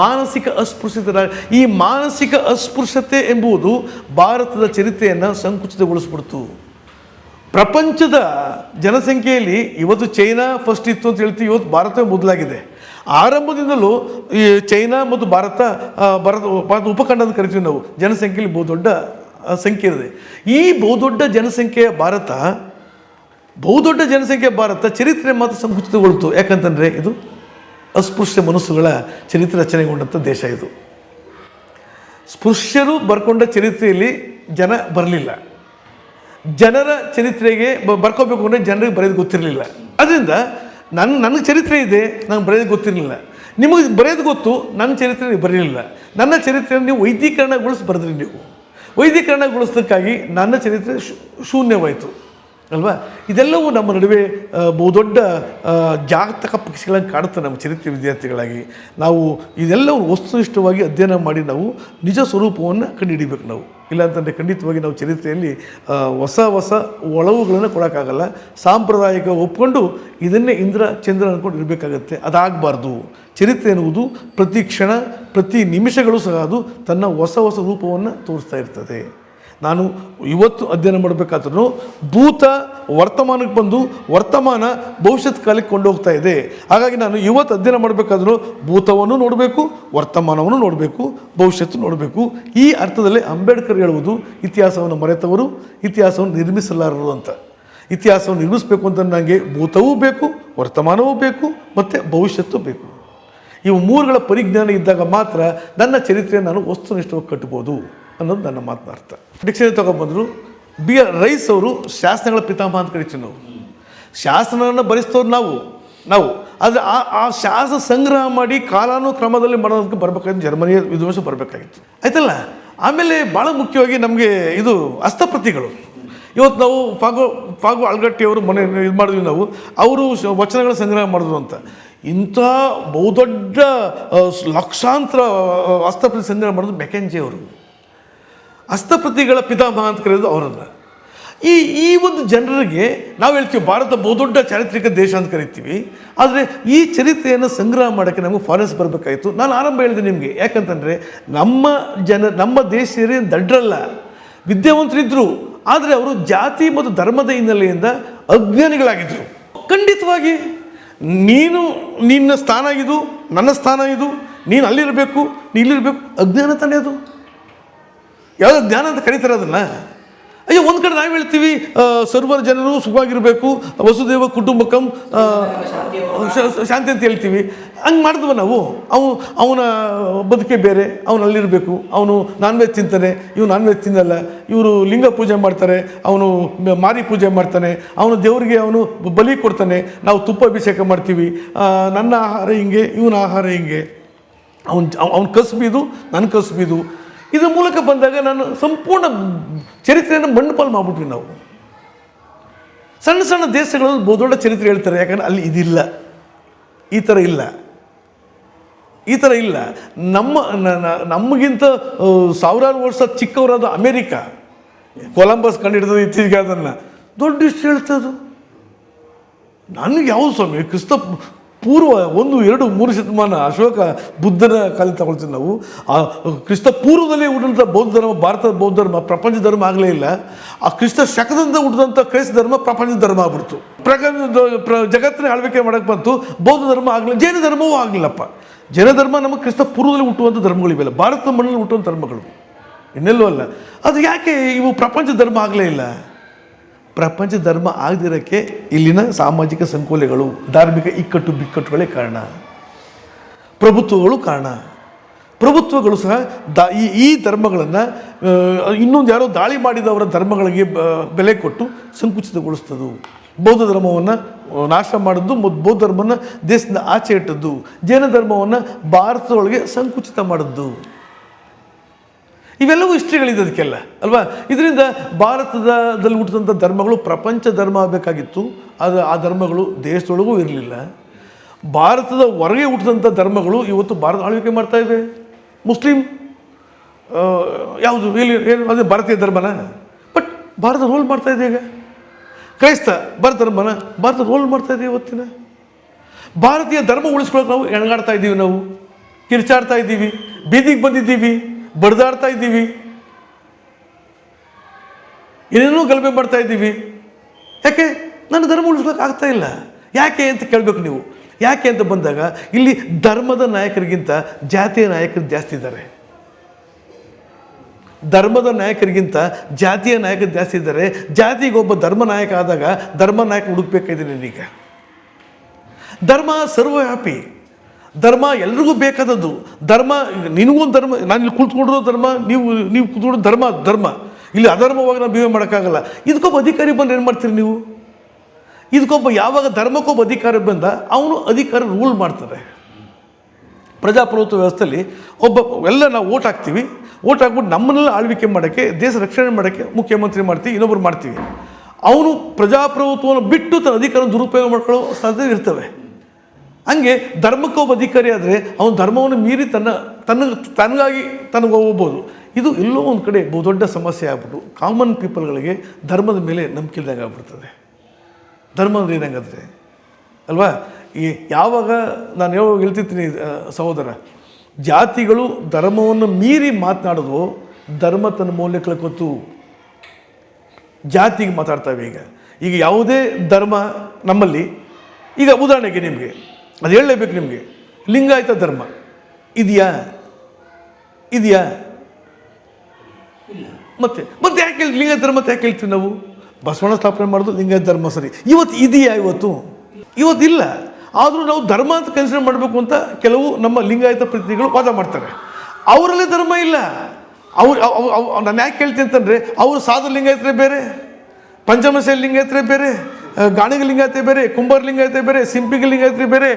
ಮಾನಸಿಕ ಅಸ್ಪೃಶ್ಯತೆ ಈ ಮಾನಸಿಕ ಅಸ್ಪೃಶ್ಯತೆ ಎಂಬುದು ಭಾರತದ ಚರಿತ್ರೆಯನ್ನು ಸಂಕುಚಿತಗೊಳಿಸ್ಬಿಡ್ತು. ಪ್ರಪಂಚದ ಜನಸಂಖ್ಯೆಯಲ್ಲಿ ಇವತ್ತು ಚೈನಾ ಫಸ್ಟ್ ಇತ್ತು ಅಂತ ಹೇಳ್ತೀವಿ, ಇವತ್ತು ಭಾರತ ಮೊದಲಾಗಿದೆ. ಆರಂಭದಿಂದಲೂ ಈ ಚೈನಾ ಮತ್ತು ಭಾರತ ಭಾರತ ಭಾರತ ಉಪಖಂಡ ಅಂತ ಕರಿತೀವಿ ನಾವು. ಜನಸಂಖ್ಯೆಯಲ್ಲಿ ಬಹುದೊಡ್ಡ ಸಂಖ್ಯೆ ಇದೆ. ಈ ಬಹುದೊಡ್ಡ ಜನಸಂಖ್ಯೆಯ ಭಾರತ, ಬಹುದೊಡ್ಡ ಜನಸಂಖ್ಯೆ ಭಾರತ ಚರಿತ್ರೆ ಮಾತ್ರ ಸಂಕುಚಿತಗೊಳ್ತು. ಯಾಕಂತಂದರೆ ಇದು ಅಸ್ಪೃಶ್ಯ ಮನಸ್ಸುಗಳ ಚರಿತ್ರೆ ರಚನೆಗೊಂಡಂಥ ದೇಶ ಇದು. ಸ್ಪೃಶ್ಯರು ಬರ್ಕೊಂಡ ಚರಿತ್ರೆಯಲ್ಲಿ ಜನ ಬರಲಿಲ್ಲ. ಜನರ ಚರಿತ್ರೆಗೆ ಬರ್ಕೋಬೇಕು ಅಂದರೆ ಜನರಿಗೆ ಬರೆಯೋದು ಗೊತ್ತಿರಲಿಲ್ಲ. ಅದರಿಂದ ನನ್ನ ನನಗೆ ಚರಿತ್ರೆ ಇದೆ, ನಂಗೆ ಬರೆಯೋದು ಗೊತ್ತಿರಲಿಲ್ಲ. ನಿಮಗೆ ಬರೆಯೋದು ಗೊತ್ತು ನನ್ನ ಚರಿತ್ರೆ ನೀವು ಬರಲಿಲ್ಲ. ನನ್ನ ಚರಿತ್ರೆಯನ್ನು ನೀವು ವೈದ್ಯೀಕರಣಗೊಳಿಸಿ ಬರೆದ್ರಿ ನೀವು. ವೈದ್ಯೀಕರಣಗೊಳಿಸೋದಕ್ಕಾಗಿ ನನ್ನ ಚರಿತ್ರೆ ಶೂನ್ಯವಾಯಿತು. ಅಲ್ವಾ? ಇದೆಲ್ಲವೂ ನಮ್ಮ ನಡುವೆ ಬಹುದೊಡ್ಡ ಜಾಗತಿಕ ಪಕ್ಷಿಗಳನ್ನು ಕಾಡುತ್ತೆ ನಮ್ಮ ಚರಿತ್ರೆ ವಿದ್ಯಾರ್ಥಿಗಳಾಗಿ. ನಾವು ಇದೆಲ್ಲವೂ ವಸ್ತುನಿಷ್ಠವಾಗಿ ಅಧ್ಯಯನ ಮಾಡಿ ನಾವು ನಿಜ ಸ್ವರೂಪವನ್ನು ಕಂಡುಹಿಡಿಬೇಕು ನಾವು. ಇಲ್ಲಾಂತಂದರೆ ಖಂಡಿತವಾಗಿ ನಾವು ಚರಿತ್ರೆಯಲ್ಲಿ ಹೊಸ ಹೊಸ ಒಳವುಗಳನ್ನು ಕೊಡೋಕ್ಕಾಗಲ್ಲ. ಸಾಂಪ್ರದಾಯಿಕ ಒಪ್ಕೊಂಡು ಇದನ್ನೇ ಇಂದ್ರ, ಚಂದ್ರ ಅಂದ್ಕೊಂಡು ಇರಬೇಕಾಗತ್ತೆ. ಅದಾಗಬಾರ್ದು. ಚರಿತ್ರೆ ಎನ್ನುವುದು ಪ್ರತಿ ಕ್ಷಣ, ಪ್ರತಿ ನಿಮಿಷಗಳು ಸಹ ಅದು ತನ್ನ ಹೊಸ ಹೊಸ ರೂಪವನ್ನು ತೋರಿಸ್ತಾ ಇರ್ತದೆ. ನಾನು ಇವತ್ತು ಅಧ್ಯಯನ ಮಾಡಬೇಕಾದ್ರೂ ಭೂತ ವರ್ತಮಾನಕ್ಕೆ ಬಂದು ವರ್ತಮಾನ ಭವಿಷ್ಯತ್ ಕಾಲಕ್ಕೆ ಕೊಂಡೋಗ್ತಾ ಇದೆ. ಹಾಗಾಗಿ ನಾನು ಇವತ್ತು ಅಧ್ಯಯನ ಮಾಡಬೇಕಾದ್ರೂ ಭೂತವನ್ನು ನೋಡಬೇಕು, ವರ್ತಮಾನವನ್ನು ನೋಡಬೇಕು, ಭವಿಷ್ಯತ್ತು ನೋಡಬೇಕು. ಈ ಅರ್ಥದಲ್ಲಿ ಅಂಬೇಡ್ಕರ್ ಹೇಳುವುದು ಇತಿಹಾಸವನ್ನು ಮರೆತವರು, ಇತಿಹಾಸವನ್ನು ನಿರ್ಮಿಸಲಾರರು ಅಂತ. ಇತಿಹಾಸವನ್ನು ನಿರ್ಮಿಸಬೇಕು ಅಂತ ನನಗೆ ಭೂತವೂ ಬೇಕು, ವರ್ತಮಾನವೂ ಬೇಕು, ಮತ್ತು ಭವಿಷ್ಯತ್ತು ಬೇಕು. ಇವು ಮೂರುಗಳ ಪರಿಜ್ಞಾನ ಇದ್ದಾಗ ಮಾತ್ರ ನನ್ನ ಚರಿತ್ರೆಯನ್ನು ನಾನು ವಸ್ತುನಿಷ್ಠವಾಗಿ ಕಟ್ಬೋದು. ಅನ್ನೋದು ನನ್ನ ಮಾತಿನ ಅರ್ಥ. ಡಿಕ್ಷನರಿ ತಗೊಂಡ್ಬಂದರು, ಬಿ ಆರ್ ರೈಸ್ ಅವರು ಶಾಸನಗಳ ಪಿತಾಮಹ ಅಂತ ಕರಿತೀವಿ ನಾವು. ಶಾಸನವನ್ನು ಭರಿಸ್ತವ್ರು ನಾವು ನಾವು. ಆದರೆ ಆ ಆ ಶಾಸನ ಸಂಗ್ರಹ ಮಾಡಿ ಕಾಲಾನುಕ್ರಮದಲ್ಲಿ ಮಾಡೋದಕ್ಕೆ ಬರಬೇಕಾಗಿತ್ತು ಜರ್ಮನಿಯ ವಿದ್ವಾಂಸ ಬರಬೇಕಾಗಿತ್ತು. ಆಯ್ತಲ್ಲ? ಆಮೇಲೆ ಭಾಳ ಮುಖ್ಯವಾಗಿ ನಮಗೆ ಇದು ಹಸ್ತಪ್ರತಿಗಳು ಇವತ್ತು ನಾವು ಫಾಗು ಫಾಗು ಅಳಗಟ್ಟಿಯವರು ಮನೆ ಇದು ಮಾಡಿದ್ವಿ ನಾವು, ಅವರು ವಚನಗಳ ಸಂಗ್ರಹ ಮಾಡಿದ್ರು ಅಂತ. ಇಂಥ ಬಹುದೊಡ್ಡ ಲಕ್ಷಾಂತರ ಹಸ್ತಪ್ರತಿ ಸಂಗ್ರಹ ಮಾಡಿದ್ರು ಮೆಕೆಂಜೆ ಅವರು. ಹಸ್ತಪ್ರತಿಗಳ ಪಿತಾಮಹ ಅಂತ ಕರೆಯೋದು ಅವರನ್ನು ಈ ಈ ಒಂದು ಜನರಿಗೆ ನಾವು ಹೇಳ್ತೀವಿ, ಭಾರತ ಬಹುದೊಡ್ಡ ಚಾರಿತ್ರಿಕ ದೇಶ ಅಂತ ಕರಿತೀವಿ. ಆದರೆ ಈ ಚರಿತ್ರೆಯನ್ನು ಸಂಗ್ರಹ ಮಾಡೋಕ್ಕೆ ನಮಗೆ ಫಾರೆಸ್ಟ್ ಬರಬೇಕಾಯಿತು. ನಾನು ಆರಂಭ ಹೇಳಿದೆ ನಿಮಗೆ, ಯಾಕಂತಂದರೆ ನಮ್ಮ ಜನ, ನಮ್ಮ ದೇಶೀಯರೇ ದಡ್ರಲ್ಲ. ವಿದ್ಯಾವಂತರಿದ್ದರು ಆದರೆ ಅವರು ಜಾತಿ ಮತ್ತು ಧರ್ಮದ ಹಿನ್ನೆಲೆಯಿಂದ ಅಜ್ಞಾನಿಗಳಾಗಿದ್ದರು ಖಂಡಿತವಾಗಿ, ನೀನು ನಿನ್ನ ಸ್ಥಾನ ಇದು, ನನ್ನ ಸ್ಥಾನ ಇದು, ನೀನು ಅಲ್ಲಿರಬೇಕು ನೀ ಇಲ್ಲಿರಬೇಕು, ಅಜ್ಞಾನ ತಾನೇ ಅದು. ಯಾವುದು ಜ್ಞಾನ ಅಂತ ಕರೀತಾರೆ ಅದನ್ನು? ಅಯ್ಯೋ, ಒಂದು ಕಡೆ ನಾವು ಹೇಳ್ತೀವಿ ಸರ್ವರ ಜನರು ಸುಖವಾಗಿರಬೇಕು, ವಸುದೇವ ಕುಟುಂಬಕಂ ಶಾಂತಿ ಅಂತ ಹೇಳ್ತೀವಿ. ಹಂಗೆ ಮಾಡಿದ್ವ ನಾವು? ಅವು, ಅವನ ಬದುಕೆ ಬೇರೆ, ಅವನು ಅಲ್ಲಿರಬೇಕು, ಅವನು ನಾನ್ ವೆಜ್ ತಿಂತಾನೆ ಇವು ನಾನ್ ವೆಜ್ ತಿನ್ನಲ್ಲ, ಇವರು ಲಿಂಗ ಪೂಜೆ ಮಾಡ್ತಾರೆ, ಅವನು ಮಾರಿ ಪೂಜೆ ಮಾಡ್ತಾನೆ, ಅವನು ದೇವರಿಗೆ ಅವನು ಬಲಿ ಕೊಡ್ತಾನೆ, ನಾವು ತುಪ್ಪ ಅಭಿಷೇಕ ಮಾಡ್ತೀವಿ ನನ್ನ ಆಹಾರ ಹಿಂಗೆ, ಇವನ ಆಹಾರ ಹಿಂಗೆ. ಅವನು, ಅವ್ನ ಕಸ್ಬಿದು ನನ್ನ ಕಸ್ಬಿದು ಇದ್ರ ಮೂಲಕ ಬಂದಾಗ ನಾನು ಸಂಪೂರ್ಣ ಚರಿತ್ರೆಯನ್ನು ಮಣ್ಣುಪಾಲು ಮಾಡ್ಬಿಟ್ವಿ ನಾವು. ಸಣ್ಣ ಸಣ್ಣ ದೇಶಗಳಲ್ಲಿ ಬಹುದೊಡ್ಡ ಚರಿತ್ರೆ ಹೇಳ್ತಾರೆ, ಯಾಕಂದರೆ ಅಲ್ಲಿ ಇದಿಲ್ಲ. ಈ ಥರ ಇಲ್ಲ. ಈ ಥರ ಇಲ್ಲ. ನಮ್ಮ ನಮಗಿಂತ ಸಾವಿರಾರು ವರ್ಷ ಚಿಕ್ಕವರಾದ ಅಮೇರಿಕ, ಕೊಲಂಬಸ್ ಕಂಡಿಡಿದ ಇತ್ತೀಚೆಗೆ ಅದನ್ನು. ದೊಡ್ಡ ಇಷ್ಟು ಹೇಳ್ತದು ನನಗೆ ಯಾವ ಸ್ವಾಮಿ, ಕ್ರಿಸ್ತ ಪೂರ್ವ ಒಂದು, ಎರಡು, ಮೂರು ಶತಮಾನ ಅಶೋಕ ಬುದ್ಧನ ಕಾಲ ತಗೊಳ್ತೀವಿ ನಾವು. ಆ, ಕ್ರಿಸ್ತ ಪೂರ್ವದಲ್ಲಿ ಹುಟ್ಟಿದಂಥ ಬೌದ್ಧ ಧರ್ಮ, ಭಾರತದ ಬೌದ್ಧ ಧರ್ಮ ಪ್ರಪಂಚ ಧರ್ಮ ಆಗಲೇ ಇಲ್ಲ. ಆ ಕ್ರಿಸ್ತ ಶಕದಿಂದ ಹುಟ್ಟಿದಂಥ ಕ್ರೈಸ್ತ ಧರ್ಮ ಪ್ರಪಂಚ ಧರ್ಮ ಆಗ್ಬಿಡ್ತು. ಪ್ರ, ಜಗತ್ತಿನ ಆಳ್ವಿಕೆ ಮಾಡೋಕ್ಕೆ ಬಂತು. ಬೌದ್ಧ ಧರ್ಮ ಆಗಲಿಲ್ಲ ಜೈನ ಧರ್ಮವೂ ಆಗಲಿಲ್ಲಪ್ಪ. ಜೈನ ಧರ್ಮ ನಮ್ಮ ಕ್ರಿಸ್ತ ಪೂರ್ವದಲ್ಲಿ ಹುಟ್ಟುವಂಥ ಧರ್ಮಗಳಿವೆಲ್ಲ ಭಾರತದ ಮಣ್ಣಲ್ಲಿ ಹುಟ್ಟುವಂಥ ಧರ್ಮಗಳು. ಇನ್ನೆಲ್ಲೂ ಅಲ್ಲ. ಅದು ಯಾಕೆ ಇವು ಪ್ರಪಂಚ ಧರ್ಮ ಆಗಲೇ ಇಲ್ಲ? ಪ್ರಪಂಚ ಧರ್ಮ ಆಗದಿರೋಕ್ಕೆ ಇಲ್ಲಿನ ಸಾಮಾಜಿಕ ಸಂಕೋಲೆಗಳು, ಧಾರ್ಮಿಕ ಇಕ್ಕಟ್ಟು ಬಿಕ್ಕಟ್ಟುಗಳೇ ಕಾರಣ. ಪ್ರಭುತ್ವಗಳು ಕಾರಣ. ಪ್ರಭುತ್ವಗಳು ಸಹ ದ ಈ ಈ ಧರ್ಮಗಳನ್ನು ಇನ್ನೊಂದು ಯಾರೋ ದಾಳಿ ಮಾಡಿದವರ ಧರ್ಮಗಳಿಗೆ ಬೆಲೆ ಕೊಟ್ಟು ಸಂಕುಚಿತಗೊಳಿಸ್ತದು. ಬೌದ್ಧ ಧರ್ಮವನ್ನು ನಾಶ ಮಾಡಿದ್ದು ಮತ್ತು ಬೌದ್ಧ ಧರ್ಮವನ್ನು ದೇಶದಿಂದ ಆಚೆ ಇಟ್ಟದ್ದು. ಜೈನ ಧರ್ಮವನ್ನು ಭಾರತದೊಳಗೆ ಸಂಕುಚಿತ ಮಾಡಿದ್ದು. ಇವೆಲ್ಲವೂ ಹಿಸ್ಟ್ರಿಗಳಿದೆ ಅದಕ್ಕೆಲ್ಲ, ಅಲ್ವಾ? ಇದರಿಂದ ಭಾರತದಲ್ಲಿ ಹುಟ್ಟಿದಂಥ ಧರ್ಮಗಳು ಪ್ರಪಂಚ ಧರ್ಮ ಆಗಬೇಕಾಗಿತ್ತು ಅದು ಆ ಧರ್ಮಗಳು ದೇಶದೊಳಗೂ ಇರಲಿಲ್ಲ. ಭಾರತದ ಹೊರಗೆ ಹುಟ್ಟಿದಂಥ ಧರ್ಮಗಳು ಇವತ್ತು ಭಾರತ ಆಳ್ವಿಕೆ ಮಾಡ್ತಾ ಇವೆ ಮುಸ್ಲಿಂ ಯಾವುದು, ಇಲ್ಲಿ, ಏನು, ಅದೇ ಭಾರತೀಯ ಧರ್ಮನ? ಬಟ್ ಭಾರತ ರೋಲ್ ಮಾಡ್ತಾ ಇದೆ ಈಗ. ಕ್ರೈಸ್ತ ಭಾರತ ಧರ್ಮನ? ಭಾರತ ರೋಲ್ ಮಾಡ್ತಾ ಇದೆ ಇವತ್ತಿನ. ಭಾರತೀಯ ಧರ್ಮ ಉಳಿಸ್ಕೊಳಕ್ಕೆ ನಾವು ಎಣಗಾಡ್ತಾ ಇದ್ದೀವಿ ನಾವು. ಕಿರ್ಚಾಡ್ತಾ ಇದ್ದೀವಿ ಬೀದಿಗೆ ಬಂದಿದ್ದೀವಿ. ಬಡ್ದಾಡ್ತಾ ಇದ್ದೀವಿ. ಏನೇನೋ ಗಲಭೆ ಮಾಡ್ತಾ ಇದ್ದೀವಿ. ಯಾಕೆ? ನನ್ನ ಧರ್ಮ ಉಳಿಸ್ಲಿಕ್ಕೆ ಆಗ್ತಾ ಇಲ್ಲ. ಯಾಕೆ ಅಂತ ಕೇಳಬೇಕು ನೀವು. ಯಾಕೆ ಅಂತ ಬಂದಾಗ ಇಲ್ಲಿ ಧರ್ಮದ ನಾಯಕರಿಗಿಂತ ಜಾತಿಯ ನಾಯಕರು ಜಾಸ್ತಿ ಇದ್ದಾರೆ. ಧರ್ಮದ ನಾಯಕರಿಗಿಂತ ಜಾತಿಯ ನಾಯಕರು ಜಾಸ್ತಿ ಇದ್ದಾರೆ. ಜಾತಿಗೆ ಒಬ್ಬ ಧರ್ಮ ನಾಯಕ ಆದಾಗ ಧರ್ಮ ನಾಯಕ ಹುಡುಕ್ಬೇಕಾಗಿದೆ ನೀನೀಗ ಧರ್ಮ ಸರ್ವವ್ಯಾಪಿ. ಧರ್ಮ ಎಲ್ರಿಗೂ ಬೇಕಾದದ್ದು. ಧರ್ಮ ನಿನಗೊಂದು ಧರ್ಮ, ನಾನು ಇಲ್ಲಿ ಕುಳಿತುಕೊಂಡಿರೋ ಧರ್ಮ, ನೀವು ನೀವು ಕುತ್ಕೊಳ್ಳೋ ಧರ್ಮ ಧರ್ಮ. ಇಲ್ಲಿ ಅಧರ್ಮವಾಗಿ ನಾವು ಬಿಹೇವ್ ಮಾಡೋಕ್ಕಾಗಲ್ಲ. ಇದಕ್ಕೊಬ್ಬ ಅಧಿಕಾರಿ ಬಂದು ಏನು ಮಾಡ್ತೀರಿ ನೀವು? ಇದಕ್ಕೊಬ್ಬ ಯಾವಾಗ ಧರ್ಮಕ್ಕೊಬ್ಬ ಅಧಿಕಾರಿ ಬಂದ, ಅವನು ಅಧಿಕಾರ ರೂಲ್ ಮಾಡ್ತಾರೆ ಪ್ರಜಾಪ್ರಭುತ್ವ ವ್ಯವಸ್ಥೆಯಲ್ಲಿ ಒಬ್ಬ, ಎಲ್ಲ ನಾವು ಓಟ್ ಹಾಕ್ತೀವಿ. ಓಟ್ ಹಾಕ್ಬಿಟ್ಟು ನಮ್ಮನ್ನೆಲ್ಲ ಆಳ್ವಿಕೆ ಮಾಡೋಕ್ಕೆ, ದೇಶ ರಕ್ಷಣೆ ಮಾಡೋಕ್ಕೆ ಮುಖ್ಯಮಂತ್ರಿ ಮಾಡ್ತೀವಿ, ಇನ್ನೊಬ್ರು ಮಾಡ್ತೀವಿ. ಅವನು ಪ್ರಜಾಪ್ರಭುತ್ವವನ್ನು ಬಿಟ್ಟು ತನ್ನ ಅಧಿಕಾರ ದುರುಪಯೋಗ ಮಾಡ್ಕೊಳ್ಳೋ ಸಾಧ್ಯತೆ ಇರ್ತವೆ. ಹಂಗೆ ಧರ್ಮಕ್ಕೊಬ್ಬ ಅಧಿಕಾರಿ ಆದರೆ ಅವನು ಧರ್ಮವನ್ನು ಮೀರಿ ತನ್ನ ತನ್ನ, ತನಗಾಗಿ ತನಗೆ ಹೋಗ್ಬೋದು. ಇದು ಎಲ್ಲೋ ಒಂದು ಕಡೆ ಬಹುದೊಡ್ಡ ಸಮಸ್ಯೆ ಆಗ್ಬಿಟ್ಟು ಕಾಮನ್ ಪೀಪಲ್ಗಳಿಗೆ ಧರ್ಮದ ಮೇಲೆ ನಂಬಿಕೆ ಇಲ್ದಂಗೆ ಆಗ್ಬಿಡ್ತದೆ. ಧರ್ಮ ಅಂದರೆ ಏನಂಗಂದ್ರೆ ಅಲ್ವಾ? ಈ ಯಾವಾಗ ನಾನು ಯಾವಾಗ ಹೇಳ್ತಿರ್ತೀನಿ ಸಹೋದರ, ಜಾತಿಗಳು ಧರ್ಮವನ್ನು ಮೀರಿ ಮಾತನಾಡೋದು ಧರ್ಮ ತನ್ನ ಮೌಲ್ಯ ಕಳ್ಕೊತು ಜಾತಿಗೆ ಮಾತಾಡ್ತಾವೆ ಈಗ. ಈಗ ಯಾವುದೇ ಧರ್ಮ ನಮ್ಮಲ್ಲಿ, ಈಗ ಉದಾಹರಣೆಗೆ ನಿಮಗೆ ಅದು ಹೇಳಲೇಬೇಕು ನಿಮಗೆ. ಲಿಂಗಾಯತ ಧರ್ಮ. ಇದೆಯಾ? ಇದೆಯಾ? ಮತ್ತೆ ಮತ್ತೆ ಯಾಕೆ ಲಿಂಗಾಯತ ಧರ್ಮ ಅಂತ ಯಾಕೆ ಹೇಳ್ತೀವಿ ನಾವು? ಬಸವಣ್ಣ ಸ್ಥಾಪನೆ ಮಾಡೋದು ಲಿಂಗಾಯತ ಧರ್ಮ ಸರಿ. ಇವತ್ತು ಇದೆಯಾ ಇವತ್ತು? ಇವತ್ತಿಲ್ಲ ಆದರೂ ನಾವು ಧರ್ಮ ಅಂತ ಕನ್ಸಿಡರ್ ಮಾಡಬೇಕು ಅಂತ ಕೆಲವು ನಮ್ಮ ಲಿಂಗಾಯತ ಪ್ರತಿನಿಧಿಗಳು ವಾದ ಮಾಡ್ತಾರೆ. ಅವರಲ್ಲಿ ಧರ್ಮ ಇಲ್ಲ. ಅವ್ರು ಅವ್- ಅವ್- ಅವ್- ನಾನು ಯಾಕೆ ಹೇಳ್ತೀನಿ ಅಂತಂದರೆ ಅವರು ಸಾಧು ಲಿಂಗಾಯತರೇ ಬೇರೆ ಪಂಚಮಶೈಲಿ ಲಿಂಗಾಯತರೇ ಬೇರೆ ಗಾಣಿಗ ಲಿಂಗಾಯತೆ ಬೇರೆ ಕುಂಬರ್ ಲಿಂಗಾಯತೆ ಬೇರೆ ಸಿಂಪಿಗ ಲಿಂಗಾಯತರೇ ಬೇರೆ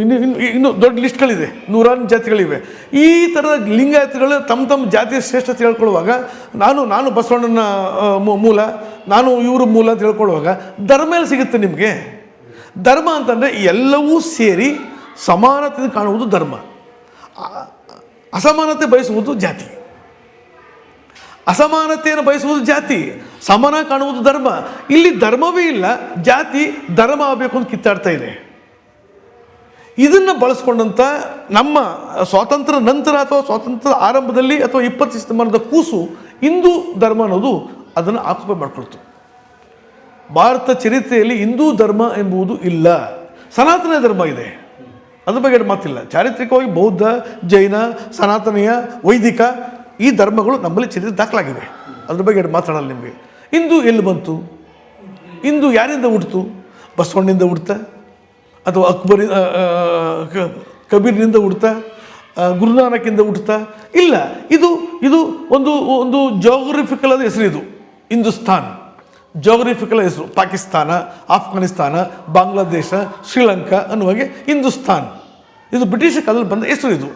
ಇನ್ನು ಇನ್ನು ಇನ್ನು ದೊಡ್ಡ ಲಿಸ್ಟ್ಗಳಿದೆ. ನೂರಾರು ಜಾತಿಗಳಿವೆ. ಈ ಥರದ ಲಿಂಗಾಯತಗಳು ತಮ್ಮ ತಮ್ಮ ಜಾತಿಯ ಶ್ರೇಷ್ಠತೆ ಹೇಳ್ಕೊಳ್ಳುವಾಗ, ನಾನು ನಾನು ಬಸವಣ್ಣನ ಮೂಲ, ನಾನು ಇವರು ಮೂಲ ಅಂತ ಹೇಳ್ಕೊಳ್ಳುವಾಗ, ಧರ್ಮ ಎಲ್ಲಿ ಸಿಗುತ್ತೆ ನಿಮಗೆ? ಧರ್ಮ ಅಂತಂದರೆ ಎಲ್ಲವೂ ಸೇರಿ ಸಮಾನತೆ ಕಾಣುವುದು ಧರ್ಮ. ಅಸಮಾನತೆ ಬಯಸುವುದು ಜಾತಿ. ಅಸಮಾನತೆಯನ್ನು ಬಯಸುವುದು ಜಾತಿ. ಸಮಾನ ಕಾಣುವುದು ಧರ್ಮ. ಇಲ್ಲಿ ಧರ್ಮವೇ ಇಲ್ಲ, ಜಾತಿ ಧರ್ಮ ಆಗಬೇಕು ಅಂತ ಕಿತ್ತಾಡ್ತಾ ಇದೆ. ಇದನ್ನು ಬಳಸ್ಕೊಂಡಂಥ ನಮ್ಮ ಸ್ವಾತಂತ್ರ್ಯ ನಂತರ ಅಥವಾ ಸ್ವಾತಂತ್ರ್ಯ ಆರಂಭದಲ್ಲಿ ಅಥವಾ ಇಪ್ಪತ್ತು ಶತಮಾನದ ಕೂಸು ಹಿಂದೂ ಧರ್ಮ ಅನ್ನೋದು ಅದನ್ನು ಆಕ್ಯುಪೈ ಮಾಡಿಕೊಳ್ತು. ಭಾರತ ಚರಿತ್ರೆಯಲ್ಲಿ ಹಿಂದೂ ಧರ್ಮ ಎಂಬುದು ಇಲ್ಲ. ಸನಾತನ ಧರ್ಮ ಇದೆ. ಅದ್ರ ಬಗ್ಗೆ ಮಾತಿಲ್ಲ. ಚಾರಿತ್ರಿಕವಾಗಿ ಬೌದ್ಧ, ಜೈನ, ಸನಾತನೀಯ, ವೈದಿಕ ಈ ಧರ್ಮಗಳು ನಮ್ಮಲ್ಲಿ ಚರಿತ್ರೆ ದಾಖಲಾಗಿವೆ ಅದ್ರ ಬಗ್ಗೆ ಮಾತಾಡಲ್ಲ ನಿಮಗೆ. ಹಿಂದೂ ಎಲ್ಲಿ ಬಂತು? ಇಂದು ಯಾರಿಂದ ಹುಡ್ತು ಬಸವಣ್ಣಿಂದ ಹುಡ್ತ ಅಥವಾ ಅಕ್ಬರಿ ಕಬೀರ್ನಿಂದ ಹುಡ್ತಾ ಗುರುನಾನಕಿಂದ ಹುಡ್ತಾ ಇಲ್ಲ, ಇದು ಇದು ಒಂದು ಒಂದು ಜೋಗ್ರಫಿಕಲ್ ಆದ ಹೆಸರು ಇದು, ಹಿಂದೂಸ್ತಾನ್. ಜೋಗ್ರಫಿಕಲ್ ಹೆಸರು, ಪಾಕಿಸ್ತಾನ, ಆಫ್ಘಾನಿಸ್ತಾನ, ಬಾಂಗ್ಲಾದೇಶ, ಶ್ರೀಲಂಕಾ ಅನ್ನುವ ಹಾಗೆ ಹಿಂದೂಸ್ತಾನ್. ಇದು ಬ್ರಿಟಿಷ್ ಕಾಲದಲ್ಲಿ ಬಂದ ಹೆಸರು ಇದು.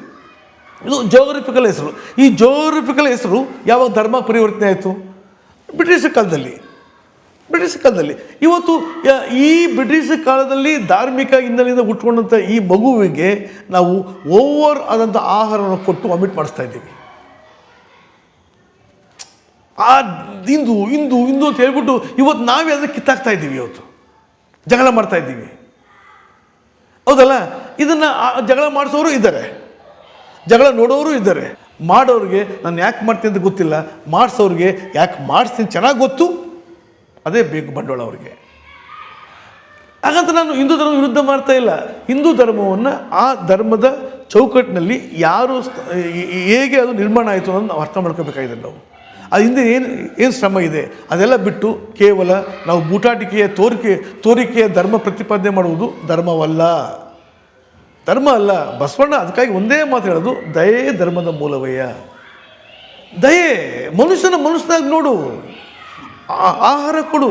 ಇದು ಜೋಗ್ರಫಿಕಲ್ ಹೆಸರು. ಈ ಜೋಗ್ರಫಿಕಲ್ ಹೆಸರು ಯಾವಾಗ ಧರ್ಮ ಪರಿವರ್ತನೆ ಆಯಿತು? ಬ್ರಿಟಿಷ್ ಕಾಲದಲ್ಲಿ. ಬ್ರಿಟಿಷ್ ಕಾಲದಲ್ಲಿ. ಇವತ್ತು ಈ ಬ್ರಿಟಿಷ್ ಕಾಲದಲ್ಲಿ ಧಾರ್ಮಿಕ ಹಿನ್ನೆಲೆಯಿಂದ ಹುಟ್ಕೊಂಡಂಥ ಈ ಮಗುವಿಗೆ ನಾವು ಓವರ್ ಆದಂಥ ಆಹಾರವನ್ನು ಕೊಟ್ಟು ಅಮಿಟ್ ಮಾಡಿಸ್ತಾ ಇದ್ದೀವಿ. ಆ ಇಂದು ಇಂದು ಇಂದು ಅಂತ ಹೇಳ್ಬಿಟ್ಟು ಇವತ್ತು ನಾವೇ ಅದಕ್ಕೆ ಕಿತ್ತಾಕ್ತಾ ಇದ್ದೀವಿ ಇವತ್ತು. ಜಗಳ ಮಾಡ್ತಾ ಇದ್ದೀವಿ. ಹೌದಲ್ಲ? ಇದನ್ನು ಜಗಳ ಮಾಡಿಸೋರು ಇದ್ದಾರೆ. ಜಗಳ ನೋಡೋರು ಇದ್ದಾರೆ. ಮಾಡೋರಿಗೆ ನಾನು ಯಾಕೆ ಮಾಡ್ತೀನಿ ಅಂತ ಗೊತ್ತಿಲ್ಲ. ಮಾಡಿಸೋರಿಗೆ ಯಾಕೆ ಮಾಡಿಸ್ತೀನಿ ಚೆನ್ನಾಗಿ ಗೊತ್ತು. ಅದೇ ಬೇಕು ಬಂಡವಾಳ ಅವರಿಗೆ. ಹಾಗಂತ ನಾನು ಹಿಂದೂ ಧರ್ಮ ವಿರುದ್ಧ ಮಾಡ್ತಾ ಇಲ್ಲ. ಹಿಂದೂ ಧರ್ಮವನ್ನು ಆ ಧರ್ಮದ ಚೌಕಟ್ಟಿನಲ್ಲಿ ಯಾರು ಹೇಗೆ ಅದು ನಿರ್ಮಾಣ ಆಯಿತು ಅನ್ನೋದು ನಾವು ಅರ್ಥ ಮಾಡ್ಕೋಬೇಕಾಗಿದೆ ನಾವು. ಅದು ಹಿಂದೆ ಏನು ಏನು ಶ್ರಮ ಇದೆ? ಅದೆಲ್ಲ ಬಿಟ್ಟು ಕೇವಲ ನಾವು ಬೂಟಾಟಿಕೆಯ ತೋರಿಕೆ, ತೋರಿಕೆಯ ಧರ್ಮ ಪ್ರತಿಪಾದನೆ ಮಾಡುವುದು ಧರ್ಮವಲ್ಲ. ಧರ್ಮ ಅಲ್ಲ. ಬಸವಣ್ಣ ಅದಕ್ಕಾಗಿ ಒಂದೇ ಮಾತು ಹೇಳೋದು, ದಯೆ ಧರ್ಮದ ಮೂಲವಯ್ಯ. ದಯೆ, ಮನುಷ್ಯನ ಮನುಷ್ಯನಾಗಿ ನೋಡು. ಆಹಾರ ಕೊಡು,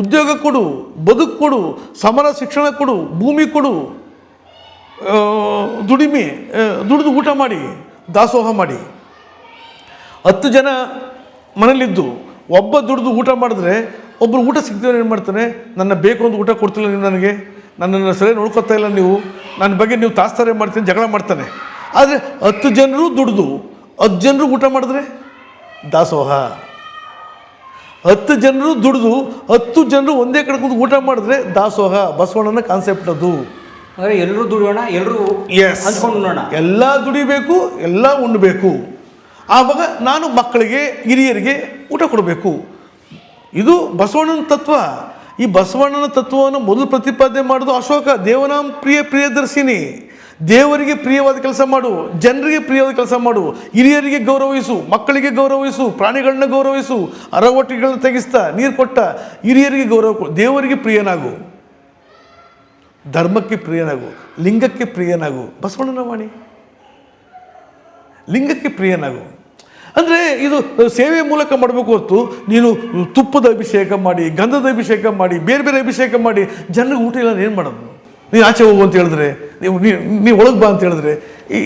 ಉದ್ಯೋಗ ಕೊಡು, ಬದುಕು ಕೊಡು, ಸಮರ ಶಿಕ್ಷಣ ಕೊಡು, ಭೂಮಿ ಕೊಡು. ದುಡಿಮೆ ದುಡಿದು ಊಟ ಮಾಡಿ, ದಾಸೋಹ ಮಾಡಿ. ಹತ್ತು ಜನ ಮನೇಲಿದ್ದು ಒಬ್ಬ ದುಡಿದು ಊಟ ಮಾಡಿದ್ರೆ ಒಬ್ಬರು ಊಟ ಸಿಗ್ತೇವೆ ಏನು ಮಾಡ್ತಾನೆ? ನನ್ನ ಬೇಕು ಅಂತ ಊಟ ಕೊಡ್ತಿಲ್ಲ ನೀನು ನನಗೆ. ನನ್ನನ್ನು ಸರಿ ನೋಡ್ಕೊತಾ ಇಲ್ಲ ನೀವು. ನನ್ನ ಬಗ್ಗೆ ನೀವು ತಾಸ್ತಾರೆ ಮಾಡ್ತೀನಿ ಜಗಳ ಮಾಡ್ತಾನೆ. ಆದರೆ ಹತ್ತು ಜನರು ದುಡಿದು ಹತ್ತು ಜನರು ಊಟ ಮಾಡಿದ್ರೆ? ದಾಸೋಹ. ಹತ್ತು ಜನರು ದುಡಿದು ಹತ್ತು ಜನರು ಒಂದೇ ಕಡೆ ಕೂತು ಊಟ ಮಾಡಿದ್ರೆ ದಾಸೋಹ. ಬಸವಣ್ಣನ ಕಾನ್ಸೆಪ್ಟ್ ಅದು. ಅಂದ್ರೆ ಎಲ್ಲರೂ ದುಡಿಯೋಣ ಎಲ್ಲರೂ ಹಂಚ್ಕೊಂಡು ಎಲ್ಲ ದುಡಿಬೇಕು ಎಲ್ಲ ಉಣ್ಣಬೇಕು. ಆವಾಗ ನಾನು ಮಕ್ಕಳಿಗೆ ಹಿರಿಯರಿಗೆ ಊಟ ಕೊಡಬೇಕು. ಇದು ಬಸವಣ್ಣನ ತತ್ವ. ಈ ಬಸವಣ್ಣನ ತತ್ವವನ್ನು ಮೊದಲು ಪ್ರತಿಪಾದನೆ ಮಾಡೋದು ಅಶೋಕ. ದೇವನಾಮ ಪ್ರಿಯ, ಪ್ರಿಯದರ್ಶಿನಿ. ದೇವರಿಗೆ ಪ್ರಿಯವಾದ ಕೆಲಸ ಮಾಡು. ಜನರಿಗೆ ಪ್ರಿಯವಾದ ಕೆಲಸ ಮಾಡು. ಹಿರಿಯರಿಗೆ ಗೌರವಿಸು. ಮಕ್ಕಳಿಗೆ ಗೌರವಿಸು. ಪ್ರಾಣಿಗಳನ್ನ ಗೌರವಿಸು. ಅರವಟ್ಟಿಗಳನ್ನ ತೆಗೆಸ್ತಾ, ನೀರು ಕೊಟ್ಟ ಹಿರಿಯರಿಗೆ ಗೌರವ ದೇವರಿಗೆ ಪ್ರಿಯನಾಗು. ಧರ್ಮಕ್ಕೆ ಪ್ರಿಯನಾಗು. ಲಿಂಗಕ್ಕೆ ಪ್ರಿಯನಾಗು. ಬಸವಣ್ಣನ ವಾಣಿ. ಲಿಂಗಕ್ಕೆ ಪ್ರಿಯನಾಗು. ಅಂದರೆ ಇದು ಸೇವೆ ಮೂಲಕ ಮಾಡಬೇಕು ಹೊತ್ತು ನೀನು ತುಪ್ಪದ ಅಭಿಷೇಕ ಮಾಡಿ, ಗಂಧದ ಅಭಿಷೇಕ ಮಾಡಿ, ಬೇರೆ ಬೇರೆ ಅಭಿಷೇಕ ಮಾಡಿ ಜನರಿಗೆ ಊಟ ಇಲ್ಲ ಏನು ಮಾಡೋದು? ನೀನು ಆಚೆ ಹೋಗು ಅಂತ ಹೇಳಿದ್ರೆ, ನೀವು ನೀವು ಒಳಗೆ ಬಾ ಅಂತ ಹೇಳಿದ್ರೆ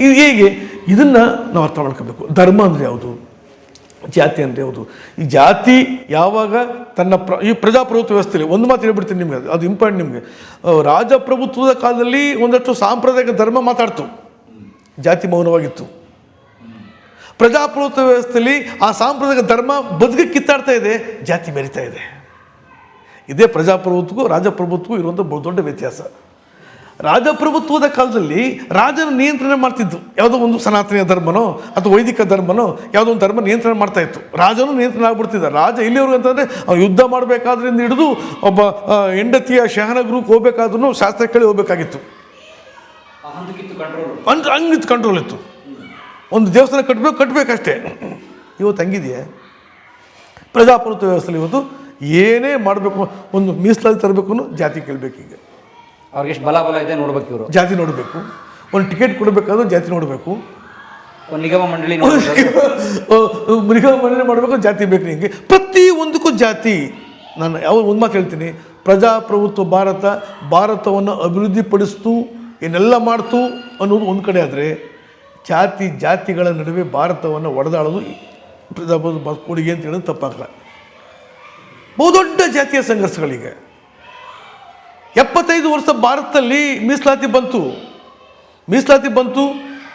ಇದು ಹೇಗೆ? ಇದನ್ನು ನಾವು ಅರ್ಥ ಮಾಡ್ಕೋಬೇಕು. ಧರ್ಮ ಅಂದರೆ ಯಾವುದು? ಜಾತಿ ಅಂದರೆ ಯಾವುದು? ಈ ಜಾತಿ ಯಾವಾಗ ತನ್ನ ಪ್ರ ಈ ಪ್ರಜಾಪ್ರಭುತ್ವ ವ್ಯವಸ್ಥೆಯಲ್ಲಿ ಒಂದು ಮಾತು ಹೇಳ್ಬಿಡ್ತೀನಿ ನಿಮಗೆ, ಅದು ಇಂಪಾರ್ಟೆಂಟ್ ನಿಮಗೆ. ರಾಜಪ್ರಭುತ್ವದ ಕಾಲದಲ್ಲಿ ಒಂದಷ್ಟು ಸಾಂಪ್ರದಾಯಿಕ ಧರ್ಮ ಮಾತಾಡ್ತು. ಜಾತಿ ಮೌನವಾಗಿತ್ತು. ಪ್ರಜಾಪ್ರಭುತ್ವ ವ್ಯವಸ್ಥೆಯಲ್ಲಿ ಆ ಸಾಂಪ್ರದಾಯಿಕ ಧರ್ಮ ಬದುಕ ಕಿತ್ತಾಡ್ತಾ ಇದೆ ಜಾತಿ ಮೆರಿತಾ ಇದೆ. ಇದೇ ಪ್ರಜಾಪ್ರಭುತ್ವಕ್ಕೂ ರಾಜಪ್ರಭುತ್ವಕ್ಕೂ ಇರುವಂಥ ಬಹು ದೊಡ್ಡ ವ್ಯತ್ಯಾಸ. ರಾಜಪ್ರಭುತ್ವದ ಕಾಲದಲ್ಲಿ ರಾಜನ ನಿಯಂತ್ರಣ ಮಾಡ್ತಿದ್ದು ಯಾವುದೋ ಒಂದು ಸನಾತನ ಧರ್ಮನೋ ಅಥವಾ ವೈದಿಕ ಧರ್ಮನೋ ಯಾವುದೋ ಒಂದು ಧರ್ಮ ನಿಯಂತ್ರಣ ಮಾಡ್ತಾ ಇತ್ತು. ರಾಜನೂ ನಿಯಂತ್ರಣ ಆಗ್ಬಿಡ್ತಿದ್ದ. ರಾಜ ಇಲ್ಲಿವರೆಗೂ ಅಂತಂದರೆ ಅವ್ನು ಯುದ್ಧ ಮಾಡಬೇಕಾದ್ರಿಂದ ಹಿಡಿದು ಒಬ್ಬ ಹೆಂಡತಿಯ ಶಹನಗೃಹಕ್ಕೆ ಹೋಗ್ಬೇಕಾದ್ರೂ ಶಾಸ್ತ್ರ ಕೇಳಿ ಹೋಗ್ಬೇಕಾಗಿತ್ತು. ಹಂತಕ್ಕಿತ್ತು ಕಂಟ್ರೋಲ್ ಅಂದ್ರೆ ಹಂಗಿತ್ತು ಕಂಟ್ರೋಲ್ ಇತ್ತು. ಒಂದು ದೇವಸ್ಥಾನ ಕಟ್ಟಬೇಕು ಕಟ್ಟಬೇಕಷ್ಟೇ ಇವತ್ತು ಹಂಗಿದೆಯೇ? ಪ್ರಜಾಪ್ರಭುತ್ವ ವ್ಯವಸ್ಥೆಯಲ್ಲಿ ಇವತ್ತು ಏನೇ ಮಾಡಬೇಕು ಒಂದು ಮೀಸಲಾತಿ ತರಬೇಕು ಅನ್ನೋ ಜಾತಿ ಕೇಳಬೇಕು ಈಗ. ಅವ್ರಿಗೆ ಎಷ್ಟು ಬಲ ಬಲ ಇದೆ ನೋಡ್ಬೇಕು ಇವರು. ಜಾತಿ ನೋಡಬೇಕು. ಒಂದು ಟಿಕೆಟ್ ಕೊಡಬೇಕಾದ್ರೂ ಜಾತಿ ನೋಡಬೇಕು. ಒಂದು ನಿಗಮ ಮಂಡಳಿ ನಿಗಮ ಮಂಡಳಿ ಮಾಡಬೇಕು ಜಾತಿ ಬೇಕು ನಿಮಗೆ ಪ್ರತಿ ಒಂದಕ್ಕೂ ಜಾತಿ. ನಾನು ಯಾವ ಒಂದು ಮಾತು ಹೇಳ್ತೀನಿ. ಪ್ರಜಾಪ್ರಭುತ್ವ ಭಾರತ ಭಾರತವನ್ನು ಅಭಿವೃದ್ಧಿಪಡಿಸ್ತು ಏನೆಲ್ಲ ಮಾಡ್ತು ಅನ್ನೋದು ಒಂದು ಕಡೆ ಆದರೆ ಜಾತಿ ಜಾತಿಗಳ ನಡುವೆ ಭಾರತವನ್ನು ಒಡೆದಾಡೋದು ಕೊಡುಗೆ ಅಂತ ಹೇಳೋದು ತಪ್ಪಾಗಲ್ಲ ಬಹುದೊಡ್ಡ ಜಾತಿಯ ಸಂಘರ್ಷಗಳಿಗೆ. ಎಪ್ಪತ್ತೈದು ವರ್ಷ ಭಾರತದಲ್ಲಿ ಮೀಸಲಾತಿ ಬಂತು. ಮೀಸಲಾತಿ ಬಂತು.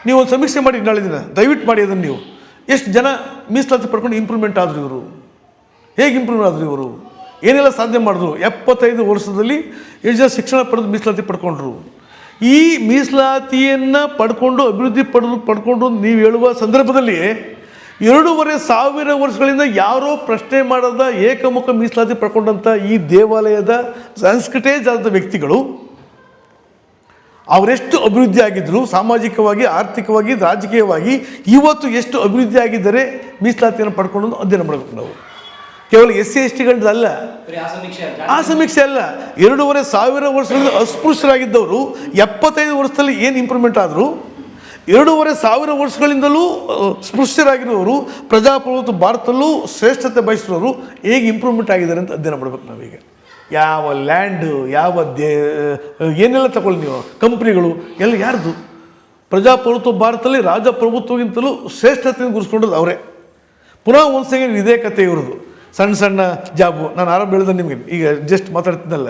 ನೀವು ಒಂದು ಸಮೀಕ್ಷೆ ಮಾಡಿ ನಾಳೆ ದಿನ, ದಯವಿಟ್ಟು ಮಾಡಿ ಅದನ್ನು ನೀವು. ಎಷ್ಟು ಜನ ಮೀಸಲಾತಿ ಪಡ್ಕೊಂಡು ಇಂಪ್ರೂವ್ಮೆಂಟ್ ಆದರು ಇವರು? ಹೇಗೆ ಇಂಪ್ರೂವ್ ಆದರು ಇವರು? ಏನೆಲ್ಲ ಸಾಧನೆ ಮಾಡಿದ್ರು? ಎಪ್ಪತ್ತೈದು ವರ್ಷದಲ್ಲಿ ಎಷ್ಟು ಶಿಕ್ಷಣ ಪಡೆದು ಮೀಸಲಾತಿ ಪಡ್ಕೊಂಡ್ರು. ಈ ಮೀಸಲಾತಿಯನ್ನು ಪಡ್ಕೊಂಡು, ಅಭಿವೃದ್ಧಿ ಪಡೆದು, ಪಡ್ಕೊಂಡು ನೀವು ಹೇಳುವ ಸಂದರ್ಭದಲ್ಲಿ ಎರಡೂವರೆ ಸಾವಿರ ವರ್ಷಗಳಿಂದ ಯಾರೋ ಪ್ರಶ್ನೆ ಮಾಡದ ಏಕಮುಖ ಮೀಸಲಾತಿ ಪಡ್ಕೊಂಡಂಥ ಈ ದೇವಾಲಯದ ಸಂಸ್ಕೃತೇಜಾದ ವ್ಯಕ್ತಿಗಳು, ಅವರೆಷ್ಟು ಅಭಿವೃದ್ಧಿ ಆಗಿದ್ದರು ಸಾಮಾಜಿಕವಾಗಿ, ಆರ್ಥಿಕವಾಗಿ, ರಾಜಕೀಯವಾಗಿ, ಇವತ್ತು ಎಷ್ಟು ಅಭಿವೃದ್ಧಿ ಆಗಿದ್ದರೆ ಮೀಸಲಾತಿಯನ್ನು ಪಡ್ಕೊಂಡು ಅಧ್ಯಯನ ಮಾಡಬೇಕು ನಾವು. ಕೇವಲ ಎಸ್ ಸಿ ಎಸ್ ಟಿಗಳದ್ದಲ್ಲ ಆ ಸಮೀಕ್ಷೆ ಅಲ್ಲ. ಎರಡೂವರೆ ಸಾವಿರ ವರ್ಷದಲ್ಲಿ ಅಸ್ಪೃಶ್ಯರಾಗಿದ್ದವರು ಎಪ್ಪತ್ತೈದು ವರ್ಷದಲ್ಲಿ ಏನು ಇಂಪ್ರೂವ್ಮೆಂಟ್ ಆದರು? ಎರಡೂವರೆ ಸಾವಿರ ವರ್ಷಗಳಿಂದಲೂ ಸ್ಪೃಶ್ಯರಾಗಿರುವವರು ಪ್ರಜಾಪ್ರಭುತ್ವ ಭಾರತದಲ್ಲೂ ಶ್ರೇಷ್ಠತೆ ಬಯಸಿರೋರು ಹೇಗೆ ಇಂಪ್ರೂವ್ಮೆಂಟ್ ಆಗಿದ್ದಾರೆ ಅಂತ ಅಧ್ಯಯನ ಮಾಡ್ಬೇಕು ನಾವೀಗ. ಯಾವ ಲ್ಯಾಂಡ್ ಯಾವ ದೇ ಏನೆಲ್ಲ ತಗೊಳ್ಳಿ ನೀವು? ಕಂಪ್ನಿಗಳು ಎಲ್ಲ ಯಾರ್ದು? ಪ್ರಜಾಪ್ರಭುತ್ವ ಭಾರತದಲ್ಲಿ ರಾಜಪ್ರಭುತ್ವಗಿಂತಲೂ ಶ್ರೇಷ್ಠತೆಯನ್ನು ಗುರುಸ್ಕೊಂಡದ್ದು ಅವರೇ. ಪುನಃ ಒಂದು ಸೆಕೆಂಡ್ ಇದೇ ಕಥೆ ಇವ್ರದ್ದು. ಸಣ್ಣ ಸಣ್ಣ ಜಾಬು. ನಾನು ಆರಂಭ ಹೇಳಿದೆ ನಿಮಗೆ, ಈಗ ಜಸ್ಟ್ ಮಾತಾಡ್ತಿದ್ದಲ್ಲ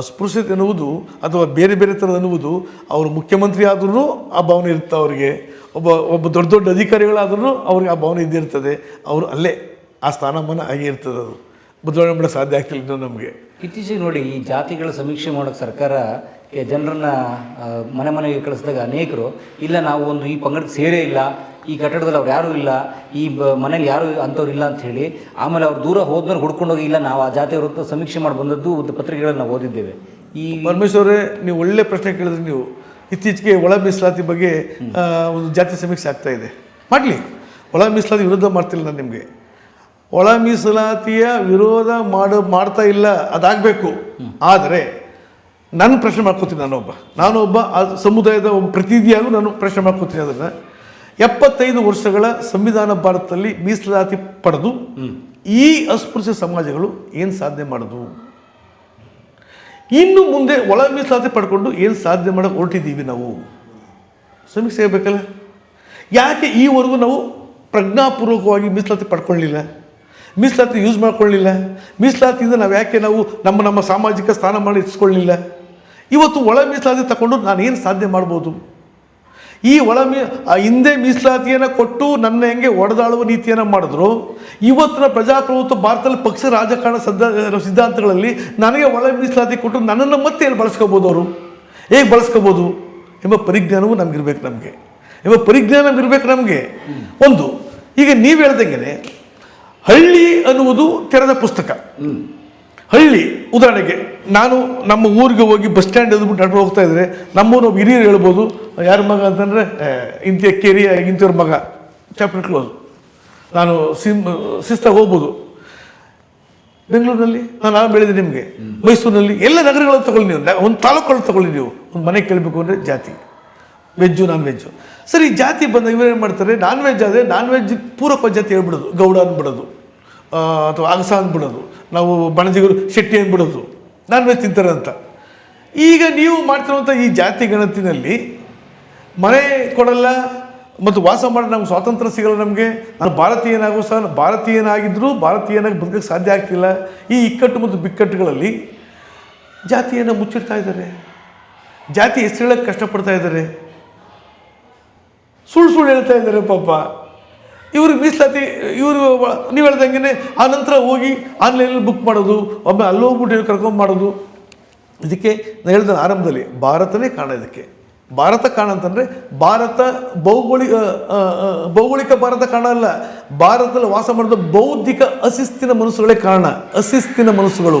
ಅಸ್ಪೃಶ್ಯತೆ ಅನ್ನುವುದು ಅಥವಾ ಬೇರೆ ಬೇರೆ ಥರದ ಅನ್ನುವುದು ಅವರು ಮುಖ್ಯಮಂತ್ರಿ ಆದ್ರೂ ಆ ಭಾವನೆ ಇರುತ್ತೆ ಅವರಿಗೆ. ಒಬ್ಬ ಒಬ್ಬ ದೊಡ್ಡ ದೊಡ್ಡ ಅಧಿಕಾರಿಗಳಾದ್ರೂ ಅವ್ರಿಗೆ ಆ ಭಾವನೆ ಇದ್ದಿರ್ತದೆ ಅವರು ಅಲ್ಲೇ ಆ ಸ್ಥಾನಮಾನ ಆಗಿ ಇರ್ತದೆ ಅದು. ಬದಲಾವಣೆ ಮಾಡೋಕ್ಕೆ ಸಾಧ್ಯ ಆಗ್ತಿಲ್ಲ ಇನ್ನೂ ನಮಗೆ. ಇತ್ತೀಚೆಗೆ ನೋಡಿ, ಈ ಜಾತಿಗಳ ಸಮೀಕ್ಷೆ ಮಾಡೋಕೆ ಸರ್ಕಾರ ಜನರನ್ನ ಮನೆ ಮನೆಗೆ ಕಳಿಸಿದಾಗ ಅನೇಕರು, ಇಲ್ಲ ನಾವು ಒಂದು ಈ ಪಂಗಡಕ್ಕೆ ಸೇರೇ ಇಲ್ಲ ಈ ಕಟ್ಟಡದಲ್ಲಿ ಅವ್ರು ಯಾರೂ ಇಲ್ಲ ಈ ಬ ಮನೇಲಿ ಯಾರು ಅಂಥವ್ರು ಇಲ್ಲ ಅಂತ ಹೇಳಿ ಆಮೇಲೆ ಅವ್ರು ದೂರ ಹೋದ್ಮೇಲೆ ಹುಡ್ಕೊಂಡೋಗಿ ಇಲ್ಲ ನಾವು ಆ ಜಾತಿಯವ್ರ ಹತ್ರ ಸಮೀಕ್ಷೆ ಮಾಡಿ ಬಂದದ್ದು ಒಂದು ಪತ್ರಿಕೆಗಳನ್ನು ನಾವು ಓದಿದ್ದೇವೆ. ಈ ಪರಮೇಶ್ವರೇ ನೀವು ಒಳ್ಳೆ ಪ್ರಶ್ನೆ ಕೇಳಿದ್ರಿ ನೀವು ಇತ್ತೀಚೆಗೆ ಒಳ ಮೀಸಲಾತಿ ಬಗ್ಗೆ ಒಂದು ಜಾತಿ ಸಮೀಕ್ಷೆ ಆಗ್ತಾ ಇದೆ. ಮಾಡಲಿ. ಒಳ ಮೀಸಲಾತಿ ವಿರೋಧ ಮಾಡ್ತಿಲ್ಲ ನಾನು ನಿಮಗೆ. ಒಳ ಮೀಸಲಾತಿಯ ವಿರೋಧ ಮಾಡ ಮಾಡ್ತಾ ಇಲ್ಲ ಅದಾಗಬೇಕು. ಆದರೆ ನಾನು ಪ್ರಶ್ನೆ ಮಾಡ್ಕೋತೀನಿ ನಾನೊಬ್ಬ. ನಾನೊಬ್ಬ ಆ ಸಮುದಾಯದ ಒಬ್ಬ ಪ್ರತಿನಿಧಿಯಾಗೂ ನಾನು ಪ್ರಶ್ನೆ ಮಾಡ್ಕೋತೀನಿ ಅದನ್ನು. ಎಪ್ಪತ್ತೈದು ವರ್ಷಗಳ ಸಂವಿಧಾನ ಭಾರತದಲ್ಲಿ ಮೀಸಲಾತಿ ಪಡೆದು ಈ ಅಸ್ಪೃಶ್ಯ ಸಮಾಜಗಳು ಏನು ಸಾಧನೆ ಮಾಡೋದು? ಇನ್ನು ಮುಂದೆ ಒಳ ಮೀಸಲಾತಿ ಪಡ್ಕೊಂಡು ಏನು ಸಾಧನೆ ಮಾಡೋಕೆ ಹೊರಟಿದ್ದೀವಿ ನಾವು? ಸಮೀಕ್ಷೆ ಆಗಬೇಕಲ್ಲ ಯಾಕೆ ಈವರೆಗೂ ನಾವು ಪ್ರಜ್ಞಾಪೂರ್ವಕವಾಗಿ ಮೀಸಲಾತಿ ಪಡ್ಕೊಳ್ಳಿಲ್ಲ? ಮೀಸಲಾತಿ ಯೂಸ್ ಮಾಡ್ಕೊಳ್ಳಿಲ್ಲ? ಮೀಸಲಾತಿಯಿಂದ ನಾವು ಯಾಕೆ ನಾವು ನಮ್ಮ ನಮ್ಮ ಸಾಮಾಜಿಕ ಸ್ಥಾನಮಾನ ಇರಿಸ್ಕೊಳ್ಳಿಲ್ಲ ಇವತ್ತು ಒಳ ಮೀಸಲಾತಿ ತಗೊಂಡು ನಾನು ಏನು ಸಾಧನೆ ಮಾಡ್ಬೋದು? ಈ ಒಳ ಮೀ ಹಿಂದೆ ಮೀಸಲಾತಿಯನ್ನು ಕೊಟ್ಟು ನನ್ನ ಹೆಂಗೆ ಒಡೆದಾಳುವ ನೀತಿಯನ್ನು ಮಾಡಿದ್ರು. ಇವತ್ತಿನ ಪ್ರಜಾಪ್ರಭುತ್ವ ಭಾರತದಲ್ಲಿ ಪಕ್ಷ ರಾಜಕಾರಣ ಸದ್ದ ಸಿದ್ಧಾಂತಗಳಲ್ಲಿ ನನಗೆ ಒಳ ಮೀಸಲಾತಿ ಕೊಟ್ಟು ನನ್ನನ್ನು ಮತ್ತೆ ಎಲ್ಲಿ ಬಳಸ್ಕೋಬೋದು ಅವರು? ಹೇಗೆ ಬಳಸ್ಕೋಬೋದು? ಎಂಬ ಪರಿಜ್ಞಾನವೂ ನಮಗಿರ್ಬೇಕು ನಮಗೆ. ಎಂಬ ಪರಿಜ್ಞಾನ ಇರಬೇಕು ನಮಗೆ. ಒಂದು, ಈಗ ನೀವು ಹೇಳ್ದಂಗೆ ಹಳ್ಳಿ ಅನ್ನುವುದು ತೆರೆದ ಪುಸ್ತಕ. ಹಳ್ಳಿ, ಉದಾಹರಣೆಗೆ ನಾನು ನಮ್ಮ ಊರಿಗೆ ಹೋಗಿ ಬಸ್ ಸ್ಟ್ಯಾಂಡ್ ಎದ್ಬಿಟ್ಟು ನಡ್ಕೊಂಡು ಹೋಗ್ತಾ ಇದ್ರೆ ನಮ್ಮೂರು ಒಬ್ಬ ಹಿರಿಯರು ಹೇಳ್ಬೋದು, ಯಾರ ಮಗ ಅಂತಂದರೆ ಇಂಥ ಕೇರಿಯ ಇಂಥವ್ರ ಮಗ. ಚಾಪ್ಟರ್ ಕ್ಲೋಸ್ ನಾನು ಸಿಮ್ ಶಿಸ್ತಾಗಿ ಹೋಗ್ಬೋದು. ಬೆಂಗಳೂರಿನಲ್ಲಿ ನಾನು ನಾನು ಬೆಳೆದೆ ನಿಮಗೆ. ಮೈಸೂರಿನಲ್ಲಿ ಎಲ್ಲ ನಗರಗಳಲ್ಲಿ ತಗೊಳ್ಳಿ ನೀವು. ಒಂದು ತಾಲೂಕುಗಳು ತಗೊಳ್ಳಿ ನೀವು. ಒಂದು ಮನೆ ಕೇಳಬೇಕು ಅಂದರೆ ಜಾತಿ. ವೆಜ್ಜು ನಾನ್ ವೆಜ್ಜು ಸರಿ, ಜಾತಿ ಬಂದ ಇವರೇನು ಮಾಡ್ತಾರೆ? ನಾನ್ ವೆಜ್ ಆದರೆ ನಾನ್ ವೆಜ್ ಪೂರಕ ಜಾತಿ ಹೇಳ್ಬಿಡೋದು. ಗೌಡ ಅಂದ್ಬಿಡೋದು ಅಥವಾ ಅಗಸ ಅಂದ್ಬಿಡೋದು ನಾವು ಬಣಜಿಗರು ಶೆಟ್ಟಿ ಅಂದ್ಬಿಡೋದು ನಾನ್ ವೆಜ್ ತಿಂತಾರೆ ಅಂತ. ಈಗ ನೀವು ಮಾಡ್ತಿರುವಂಥ ಈ ಜಾತಿ ಗಣತಿನಲ್ಲಿ ಮನೆ ಕೊಡಲ್ಲ ಮತ್ತು ವಾಸ ಮಾಡಿ ನಮ್ಗೆ ಸ್ವಾತಂತ್ರ್ಯ ಸಿಗಲ್ಲ ನಮಗೆ. ನಾನು ಭಾರತೀಯನಾಗೂ ಸಹ ಭಾರತೀಯನಾಗಿದ್ದರೂ ಭಾರತೀಯನಾಗಿ ಬದುಕಕ್ಕೆ ಸಾಧ್ಯ ಆಗ್ತಿಲ್ಲ. ಈ ಇಕ್ಕಟ್ಟು ಮತ್ತು ಬಿಕ್ಕಟ್ಟುಗಳಲ್ಲಿ ಜಾತಿಯನ್ನು ಮುಚ್ಚಿಡ್ತಾ ಇದ್ದಾರೆ. ಜಾತಿ ಹೆಸರು ಹೇಳಕ್ಕೆ ಕಷ್ಟಪಡ್ತಾ ಇದ್ದಾರೆ. ಸುಳ್ಳು ಸುಳ್ಳು ಹೇಳ್ತಾ ಇದ್ದಾರೆ ಪಾಪ. ಇವ್ರಿಗೆ ಮೀಸಲಾತಿ ಇವರು ನೀವು ಹೇಳ್ದಂಗೆ ಆ ನಂತರ ಹೋಗಿ ಆನ್ಲೈನಲ್ಲಿ ಬುಕ್ ಮಾಡೋದು, ಒಮ್ಮೆ ಅಲ್ಲೋಗ್ಬಿಟ್ಟು ಕರ್ಕೊಂಡು ಮಾಡೋದು. ಇದಕ್ಕೆ ನಾನು ಹೇಳಿದ ಆರಂಭದಲ್ಲಿ ಭಾರತನೇ ಕಾರಣ ಇದಕ್ಕೆ. ಭಾರತ ಕಾರಣ ಅಂತಂದರೆ ಭಾರತ ಭೌಗೋಳಿಕ ಭೌಗೋಳಿಕ ಭಾರತ ಕಾರಣ ಅಲ್ಲ, ಭಾರತದಲ್ಲಿ ವಾಸ ಮಾಡಿದ ಬೌದ್ಧಿಕ ಅಶಿಸ್ತಿನ ಮನಸ್ಸುಗಳೇ ಕಾರಣ, ಅಶಿಸ್ತಿನ ಮನಸ್ಸುಗಳು.